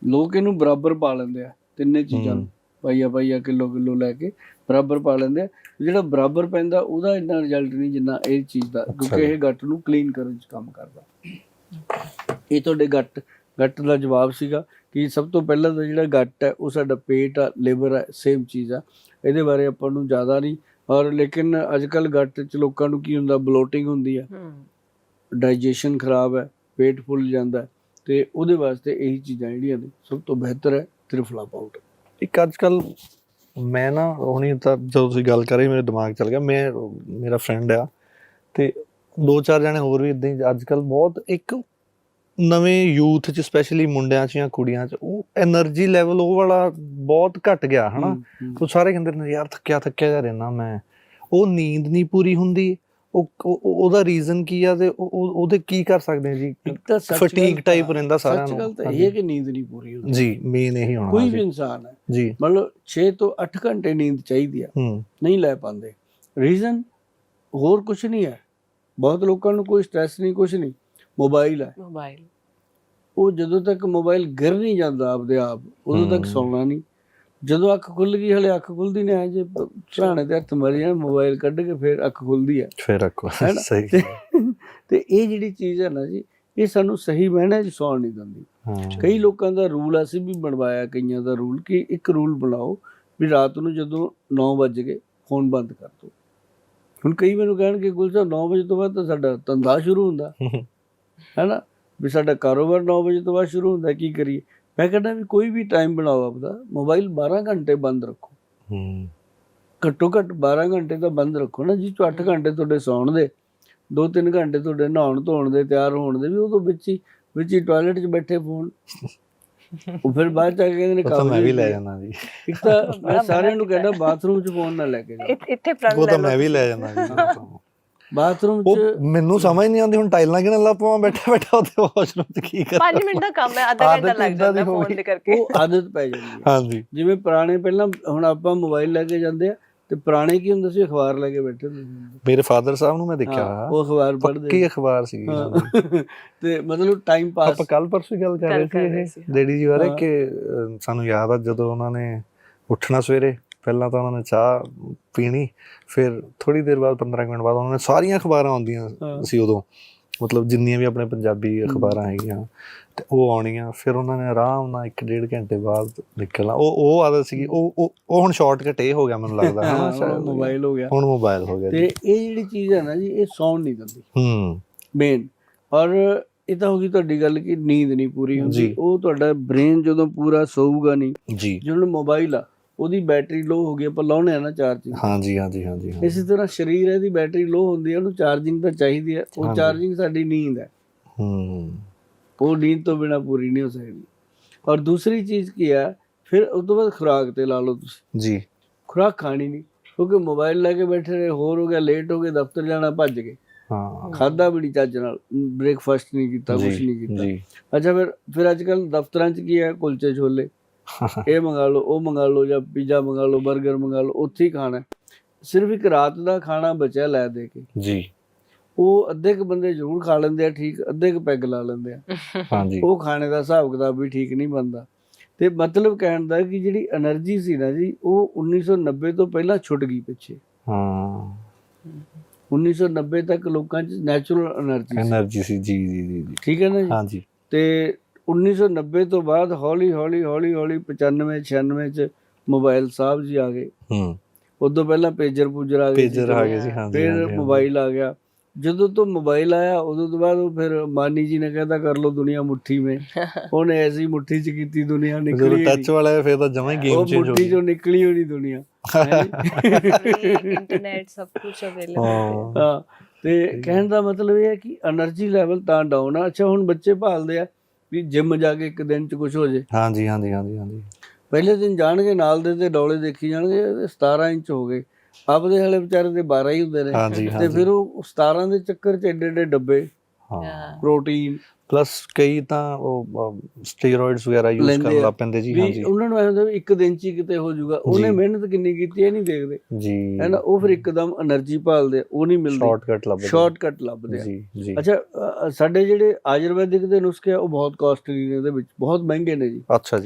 ਲੋਕ ਇਹਨੂੰ ਬਰਾਬਰ ਪਾ ਲੈਂਦੇ ਆ ਤਿੰਨੇ ਚੀਜ਼ਾਂ ਨੂੰ। ਪਾਈਆ ਪਾਈਆ ਕਿਲੋ ਕਿਲੋ ਲੈ ਕੇ ਬਰਾਬਰ ਪਾ ਲੈਂਦੇ ਆ। ਜਿਹੜਾ ਬਰਾਬਰ ਪੈਂਦਾ ਉਹਦਾ ਇੰਨਾ ਰਿਜ਼ਲਟ ਨਹੀਂ ਜਿੰਨਾ ਇਹ ਚੀਜ਼ ਦਾ। ਕਿਉਂਕਿ। ਇਹ ਗੱਟ ਨੂੰ ਕਲੀਨ ਕਰਨ 'ਚ ਕੰਮ ਕਰਦਾ। ਇਹ ਤੁਹਾਡੇ ਗੱਟ ਗੱਟ ਦਾ ਜਵਾਬ ਸੀਗਾ ਕਿ ਸਭ ਤੋਂ ਪਹਿਲਾਂ ਤਾਂ ਜਿਹੜਾ ਗੱਟ ਹੈ ਉਹ ਸਾਡਾ ਪੇਟ ਆ ਲਿਵਰ ਹੈ ਸੇਮ ਚੀਜ਼ ਆ। ਇਹਦੇ ਬਾਰੇ ਆਪਾਂ ਨੂੰ ਜ਼ਿਆਦਾ ਨਹੀਂ। ਔਰ ਲੇਕਿਨ ਅੱਜ ਕੱਲ ਗੱਟ 'ਚ ਲੋਕਾਂ ਨੂੰ ਕੀ ਹੁੰਦਾ ਬਲੋਟਿੰਗ ਹੁੰਦੀ ਹਮ ਡਾਈਜੈਸ਼ਨ ਖਰਾਬ ਹੈ ਪੇਟ ਫੁੱਲ ਜਾਂਦਾ ਤੇ ਉਹਦੇ ਵਾਸਤੇ ਇਹੀ ਚੀਜ਼ਾਂ ਜਿਹੜੀਆਂ ਨੇ ਸਭ ਤੋਂ ਬਿਹਤਰ ਹੈ ਤ੍ਰਿਫਲਾ ਪਾਊਡਰ ਇੱਕ ਅੱਜ ਕੱਲ ਮੈਂ ਨਾ ਹੁਣੀ ਤਾਂ ਜਦੋਂ ਤੁਸੀਂ ਗੱਲ ਕਰ ਰਹੇ ਮੇਰੇ ਦਿਮਾਗ ਚੱਲ ਗਿਆ। ਮੈਂ ਮੇਰਾ ਫਰੈਂਡ ਆ ਤੇ ਦੋ ਚਾਰ ਜਣੇ ਹੋਰ ਵੀ ਇਦਾਂ ਹੀ ਅੱਜ ਕੱਲ ਬਹੁਤ ਇੱਕ ਨਵੇਂ ਯੂਥ ਚ ਸਪੈਸ਼ਲੀ ਮੁੰਡਿਆਂ ਚ ਜਾਂ ਕੁੜੀਆਂ ਚ ਉਹ એનર્ਜੀ ਲੈਵਲ ਉਹ ਵਾਲਾ ਬਹੁਤ ਘਟ ਗਿਆ ਹਨਾ? ਉਹ ਸਾਰੇ ਕਹਿੰਦੇ ਨੇ ਯਾਰ ਥੱਕਿਆ ਥੱਕਿਆ ਜਾ ਰਹਿਣਾ ਮੈਂ। ਉਹ ਨੀਂਦ ਨਹੀਂ ਪੂਰੀ ਹੁੰਦੀ ਉਹ ਉਹ- ਉਹਦਾ ਰੀਜ਼ਨ ਕੀ ਆ ਤੇ ਉਹ- ਉਹ- ਉਹਦੇ ਕੀ ਕਰ ਸਕਦੇ ਆ ਜੀ? ਸੱਚ ਗੱਲ ਟਾਈਪ ਰਹਿੰਦਾ ਸਾਰਿਆਂ ਸੱਚ ਨੂੰ। ਗੱਲ ਤਾਂ ਇਹ। ਹੈ ਕਿ ਨੀਂਦ ਨਹੀਂ ਪੂਰੀ ਹੁੰਦੀ। ਜੀ ਮੇਨ ਇਹੀ ਹੋਣਾ ਕੋਈ। ਵੀ ਇਨਸਾਨ ਹੈ ਜੀ। ਮਤਲਬ 6 ਤੋਂ 8 ਘੰਟੇ ਨੀਂਦ ਚਾਹੀਦੀ ਆ ਨਹੀਂ ਲੈ ਪਾਉਂਦੇ। ਰੀਜ਼ਨ ਹੋਰ ਕੁਝ ਨਹੀਂ ਹੈ। ਬਹੁਤ ਲੋਕਾਂ ਨੂੰ ਕੋਈ ਸਟ੍ਰੈਸ ਨਹੀਂ ਕੁਝ ਨਹੀਂ। ਮੋਬਾਈਲ ਹੈ। ਮੋਬਾਈਲ ਉਹ ਜਦੋਂ ਤੱਕ ਮੋਬਾਈਲ ਗਿਰ ਨਹੀਂ ਜਾਂਦਾ ਆਪਦੇ ਆਪ ਉਦੋਂ ਤੱਕ। ਸੌਣਾ ਨਹੀਂ। ਜਦੋਂ ਅੱਖ ਖੁੱਲ ਗਈ ਹਲੇ ਅੱਖ ਖੁੱਲਦੀ ਨਹੀਂ ਹੈ ਜੇ ਸਰਾਣੇ ਤੇ ਹੱਥ ਮਰ ਜਾਣ ਮੋਬਾਈਲ ਕੱਢ ਕੇ ਫਿਰ ਅੱਖ ਖੁੱਲਦੀ ਹੈ ਫੇਰ ਨਾ? ਸਹੀ [LAUGHS] ਤੇ ਇਹ ਜਿਹੜੀ ਚੀਜ਼ ਹੈ ਨਾ ਜੀ ਇਹ ਸਾਨੂੰ ਸਹੀ ਮਾਇਨੇ 'ਚ ਸੌਣ ਨਹੀਂ ਦਿੰਦੀ। ਕਈ ਲੋਕਾਂ ਦਾ ਰੂਲ ਅਸੀਂ ਵੀ ਬਣਵਾਇਆ ਕਈਆਂ ਦਾ ਰੂਲ ਕਿ ਇੱਕ ਰੂਲ ਬਣਾਓ ਵੀ ਰਾਤ ਨੂੰ ਜਦੋਂ 9 ਵਜ ਗਏ ਫੋਨ ਬੰਦ ਕਰ ਦਿਓ ਹੁਣ ਕਈ ਮੈਨੂੰ ਕਹਿਣਗੇ ਗੁਲਸ਼ਨ 9 ਵਜੇ ਤੋਂ ਬਾਅਦ ਤਾਂ ਸਾਡਾ ਧੰਦਾ ਸ਼ੁਰੂ ਹੁੰਦਾ। [LAUGHS] ਹੈਨਾ? ਵੀ ਸਾਡਾ ਕਾਰੋਬਾਰ 9 ਵਜੇ ਤੋਂ ਬਾਅਦ ਸ਼ੁਰੂ ਹੁੰਦਾ ਕੀ ਕਰੀਏ? ਮੈਂ ਕਹਿੰਦਾ ਵੀ ਕੋਈ ਵੀ ਟਾਈਮ ਬਣਾਓ ਆਪਦਾ ਮੋਬਾਈਲ 12 ਘੰਟੇ ਬੰਦ ਰੱਖੋ। ਹੂੰ। ਘੱਟੋ ਘੱਟ 12 ਘੰਟੇ ਤਾਂ ਬੰਦ ਰੱਖੋ ਨਾ ਜੀ ਚੋਂ 8 ਘੰਟੇ ਤੁਹਾਡੇ ਸੌਣ ਦੇ 2-3 ਘੰਟੇ ਤੁਹਾਡੇ ਨਹਾਉਣ ਧੋਣ ਦੇ ਤਿਆਰ ਹੋਣ ਦੇ ਵੀ ਉਦੋਂ ਵਿੱਚ ਹੀ ਵਿੱਚ ਹੀ ਟਾਇਲਟ 'ਚ ਬੈਠੇ ਫੋਨ ਉਹ ਫਿਰ ਬਾਅਦ ਚ ਆ ਕੇ ਕਹਿੰਦੇ ਨੇ ਕੰਮ ਮੈਂ ਵੀ ਲੈ ਜਾਣਾ ਜੀ। ਇੱਕ ਤਾਂ [LAUGHS] ਮੈਂ ਸਾਰਿਆਂ ਨੂੰ ਕਹਿੰਦਾ ਬਾਥਰੂਮ 'ਚ ਫੋਨ ਨਾ ਲੈ ਕੇ ਜਾਓ। ਇੱਥੇ- ਇੱਥੇ ਪ੍ਰਣ ਉਹ ਤਾਂ ਲੈ ਮੈਂ ਲਓ। ਵੀ ਲੈ। ਜਾਣਾ ਜੀ। ਬਾਥਰੂਮ 'ਚ ਮੈਨੂੰ ਸਮਝ ਨਹੀਂ ਆਉਂਦੀ ਹੁਣ ਟਾਈਲਾਂ ਕਿਹਨਾਂ ਲਾ ਪਾਵਾਂ ਬੈਠਾ ਬੈਠਾ ਉੱਥੇ ਵਾਸ਼ਰੂਮ ਤੇ ਕੀ ਕਰਾਂ? 5 ਮਿੰਟ ਦਾ ਕੰਮ ਹੈ ਅੱਧਾ ਘੰਟਾ ਲੱਗ ਜਾਂਦਾ ਫੋਨ। ਦੇ ਕਰਕੇ। ਉਹ ਆਦਤ ਪੈ ਜਾਂਦੀ ਹੈ। ਹਾਂਜੀ। ਜਿਵੇਂ ਪੁਰਾਣੇ ਪਹਿਲਾਂ ਹੁਣ ਆਪਾਂ ਮੋਬਾਈਲ ਲੈ ਕੇ ਜਾਂਦੇ ਆ ਤੇ ਪੁਰਾਣੇ ਕੀ ਹੁੰਦਾ ਸੀ? ਅਖਬਾਰ ਲੈ ਕੇ ਬੈਠੇ ਹੁੰਦੇ ਸੀ। ਮੇਰੇ ਫਾਦਰ ਸਾਹਿਬ ਨੂੰ ਮੈਂ ਦੇਖਿਆ। ਉਹ ਅਖਬਾਰ ਪੱਕੀ ਪੜ੍ਹਦੇ ਅਖਬਾਰ ਸੀ। ਤੇ ਮਤਲਬ ਟਾਈਮ ਪਾਸ ਆਪਾਂ ਕੱਲ ਪਰਸੋਂ ਗੱਲ ਕਰ ਗੱਲ ਰਹੇ ਕਰ ਰਹੇ ਸੀ ਇਹ ਡੈਡੀ ਜੀ ਬਾਰੇ। ਕਿ ਸਾਨੂੰ ਯਾਦ ਆ ਜਦੋਂ ਉਹਨਾਂ ਨੇ ਉੱਠਣਾ ਸਵੇਰੇ ਪਹਿਲਾਂ ਤਾਂ ਉਹਨਾਂ ਨੇ ਚਾਹ ਪੀਣੀ ਫਿਰ ਥੋੜੀ ਦੇਰ ਬਾਅਦ 15 ਕੁ ਮਿੰਟ ਬਾਅਦ ਉਹਨਾਂ ਨੇ ਸਾਰੀਆਂ ਅਖਬਾਰਾਂ ਆਉਂਦੀਆਂ। ਸੀ ਉਦੋਂ। ਮਤਲਬ ਜਿੰਨੀਆਂ ਵੀ ਆਪਣੇ ਪੰਜਾਬੀ ਅਖਬਾਰਾਂ ਹੈਗੀਆਂ ਤੇ ਉਹ ਆਉਣੀਆਂ ਫਿਰ ਉਹਨਾਂ ਨੇ ਆਰਾਮ ਨਾਲ 1.5 ਘੰਟੇ ਬਾਅਦ ਨਿਕਲਣਾ। ਉਹ ਉਹ ਆਦਤ ਸੀ ਉਹ ਉਹ ਹੁਣ ਸ਼ਾਰਟਕਟ ਇਹ ਹੋ ਗਿਆ ਮੈਨੂੰ ਲੱਗਦਾ ਹੈ ਨਾ ਮੋਬਾਈਲ ਹੋ ਗਿਆ। ਹੁਣ ਮੋਬਾਈਲ ਹੋ ਗਿਆ ਤੇ ਇਹ ਜਿਹੜੀ ਚੀਜ਼ ਹੈ ਨਾ ਜੀ ਇਹ ਸੌਣ ਨਹੀਂ ਦਿੰਦੀ। ਹੂੰ। ਮੇਨ ਔਰ ਇਹ ਤਾਂ ਹੋ ਗਈ ਤੁਹਾਡੀ ਗੱਲ ਕਿ ਨੀਂਦ ਨਹੀਂ ਪੂਰੀ ਹੁੰਦੀ। ਉਹ ਤੁਹਾਡਾ ਬ੍ਰੇਨ ਜਦੋਂ ਪੂਰਾ ਸੌਊਗਾ ਨਹੀਂ ਜੀ। ਜਦੋਂ ਮੋਬਾਈਲ ਆ ਉਹਦੀ ਬੈਟਰੀ ਲੋ ਹੋ ਗਈ ਆਪਾਂ ਲਾਉਣੇ ਆ ਨਾ ਚਾਰਜਿੰਗ ਹਾਂਜੀ ਹਾਂਜੀ ਹਾਂਜੀ ਇਸੇ ਤਰ੍ਹਾਂ ਸਰੀਰ ਹੈ ਦੀ ਬੈਟਰੀ ਲੋ ਹੁੰਦੀ ਹੈ ਉਹਨੂੰ ਚਾਰਜਿੰਗ ਤਾਂ ਚਾਹੀਦੀ ਹੈ ਉਹ। ਚਾਰਜਿੰਗ ਸਾਡੀ ਨੀਂਦ ਹੈ ਹੂੰ। ਉਹ ਨੀਂਦ ਤੋਂ ਬਿਨਾ ਪੂਰੀ ਨਹੀਂ ਹੋ ਸਕਦੀ। ਔਰ ਦੂਸਰੀ ਚੀਜ਼ ਕੀ ਹੈ ਫਿਰ ਉਸ ਤੋਂ ਬਾਅਦ ਖੁਰਾਕ ਤੇ ਲਾ ਲਓ ਤੁਸੀਂ। ਜੀ। ਖੁਰਾਕ ਖਾਣੀ ਨਹੀਂ ਕਿਉਂਕਿ ਮੋਬਾਈਲ ਲੈ ਕੇ ਬੈਠੇ ਰਹੇ ਹੋਰ ਹੋ ਗਿਆ ਲੇਟ ਹੋ ਗਏ ਦਫ਼ਤਰ ਜਾਣਾ ਭੱਜ ਗਏ। ਹਾਂ। ਖਾਦਾ ਵੀ ਨਹੀਂ ਚੱਜ ਨਾਲ ਬ੍ਰੇਕਫਾਸਟ ਨਹੀਂ ਕੀਤਾ ਕੁਝ ਨਹੀਂ ਕੀਤਾ। ਜੀ। ਅੱਛਾ ਫਿਰ ਫਿਰ ਅੱਜ ਕੱਲ ਦਫ਼ਤਰਾਂ 'ਚ ਕੀ ਹੈ ਕੁਲਚੇ ਛੋਲੇ। [LAUGHS] ਇਹ ਮੰਗਾ ਲਓ ਉਹ ਮੰਗਾ ਲਓ ਜਾਂ ਪੀਜ਼ਾ ਮੰਗਾ ਲਓ 버ਗਰ ਮੰਗਾ ਲਓ ਉੱਥੇ ਹੀ ਖਾਣਾ ਸਿਰਫ ਇੱਕ ਰਾਤ ਦਾ ਖਾਣਾ ਬਚਿਆ ਲੈ ਦੇ ਕੇ। ਜੀ। ਉਹ ਅੱਧੇ ਕ ਬੰਦੇ ਜ਼ਰੂਰ ਖਾ ਲੈਂਦੇ ਆ ਠੀਕ ਅੱਧੇ ਕ ਪੈਗ ਲਾ ਲੈਂਦੇ ਆ। [LAUGHS] ਹਾਂਜੀ। ਉਹ ਖਾਣੇ ਦਾ ਹਿਸਾਬ ਕਿਤਾਬ ਵੀ ਠੀਕ ਨਹੀਂ ਬੰਦਾ ਤੇ ਮਤਲਬ ਕਹਿਣ ਦਾ ਕਿ ਜਿਹੜੀ એનર્ਜੀ ਸੀ ਨਾ ਜੀ ਉਹ 1990 ਤੋਂ ਪਹਿਲਾਂ ਛੁੱਟ ਗਈ ਪਿੱਛੇ। ਹਾਂ। 1990 ਤੱਕ ਲੋਕਾਂ 'ਚ ਨੈਚੁਰਲ એનર્ਜੀ ਸੀ। એનર્ਜੀ ਸੀ ਜੀ ਜੀ ਜੀ। ਠੀਕ ਹੈ ਨਾ ਜੀ? ਹਾਂਜੀ। ਤੇ 1990 ਤੋਂ ਬਾਅਦ ਹੌਲੀ ਹੌਲੀ ਹੌਲੀ ਹੌਲੀ 95 96 ਚ ਮੋਬਾਈਲ ਸਾਹਿਬ ਜੀ ਆ ਗਏ। ਹੂੰ। ਉਦੋਂ ਪਹਿਲਾਂ ਪੇਜਰ ਪੂਜਰ ਆ ਗਏ ਪੇਜਰ ਆ ਗਏ ਸੀ ਹਾਂ ਫਿਰ ਮੋਬਾਈਲ ਆ ਗਿਆ। ਜਦੋਂ ਤੋਂ ਮੋਬਾਈਲ ਆਇਆ ਉਦੋਂ ਤੋਂ ਬਾਅਦ ਉਹ ਫਿਰ ਮਾਨੀ ਜੀ ਨੇ ਕਹਿੰਦਾ ਕਰ ਲੋ ਦੁਨੀਆ ਮੁੱਠੀ ਮੇ। ਉਹਨੇ [LAUGHS] ਐਸੀ ਮੁੱਠੀ ਚ ਕੀਤੀ ਦੁਨੀਆ ਨਿਕਲੀ ਜਦੋਂ ਟੱਚ ਵਾਲਾ ਫਿਰ ਤਾਂ ਜਮਾਂ ਹੀ ਗੇਮ ਚੇਂਜ ਹੋ ਗਈ। ਉਹ ਮੁੱਠੀ ਚੋਂ ਨਿਕਲੀ ਹੋਣੀ ਦੁਨੀਆ। [LAUGHS] ਇੰਟਰਨੈਟ ਸਭ ਕੁਝ ਅਵੇਲੇਬਲ ਹਾਂ। ਤੇ ਕਹਿਣ ਦਾ ਮਤਲਬ ਇਹ ਹੈ ਕਿ એનર્ਜੀ ਲੈਵਲ ਤਾਂ ਡਾਊਨ ਆ। ਅੱਛਾ ਹੁਣ ਬੱਚੇ ਭਾਲਦੇ ਆ। ਵੀ ਜਿਮ ਜਾ ਕੇ ਇੱਕ ਦਿਨ ਚ ਕੁਝ ਹੋ ਜੇ। ਹਾਂਜੀ ਹਾਂਜੀ ਹਾਂਜੀ ਹਾਂਜੀ। ਪਹਿਲੇ ਦਿਨ ਜਾਣਗੇ ਨਾਲ ਦੇ ਤੇ ਡੌਲੇ ਦੇਖੀ ਜਾਣਗੇ ਇਹਦੇ 17 ਇੰਚ ਹੋ ਗਏ। ਆਪਦੇ ਹਲੇ ਵਿਚਾਰੇ ਦੇ 12 ਹੀ ਹੁੰਦੇ ਨੇ। ਤੇ ਫਿਰ ਉਹ 17 ਦੇ ਚੱਕਰ ਚ ਏਡੇ ਏਡੇ ਡੱਬੇ ਹਾਂ। ਪ੍ਰੋਟੀਨ ਪਲੱਸ ਕਈ ਤਾਂ ਉਹ ਸਟੀਰੋਇਡਸ ਵਗੈਰਾ ਯੂਜ਼ ਕਰਨ ਲੱਗ ਪੈਂਦੇ ਜੀ ਹਾਂਜੀ। ਉਹਨਾਂ ਨੂੰ ਐ ਹੁੰਦਾ ਵੀ ਇੱਕ ਦਿਨ ਚ ਹੀ ਕਿਤੇ ਹੋ ਜਾਊਗਾ। ਉਹਨੇ ਮਿਹਨਤ ਕਿੰਨੀ ਕੀਤੀ ਇਹ ਨਹੀਂ ਦੇਖਦੇ। ਜੀ। ਹੈ ਨਾ ਉਹ ਫਿਰ ਇੱਕਦਮ એનર્ਜੀ ਭਾਲਦੇ ਉਹ ਨਹੀਂ ਮਿਲਦੀ। ਸ਼ਾਰਟਕਟ ਲੱਭਦੇ ਸ਼ਾਰਟਕਟ ਲੱਭਦੇ ਜੀ ਜੀ। ਅੱਛਾ ਸਾਡੇ ਜਿਹੜੇ ਆਯੁਰਵੈਦਿਕ ਦੇ ਨੁਸਖੇ ਆ ਉਹ ਬਹੁਤ ਕਾਸਟਲੀ ਨੇ ਉਹਦੇ ਵਿੱਚ ਬਹੁਤ ਮਹਿੰਗੇ ਨੇ ਜੀ। ਅੱਛਾ ਜੀ।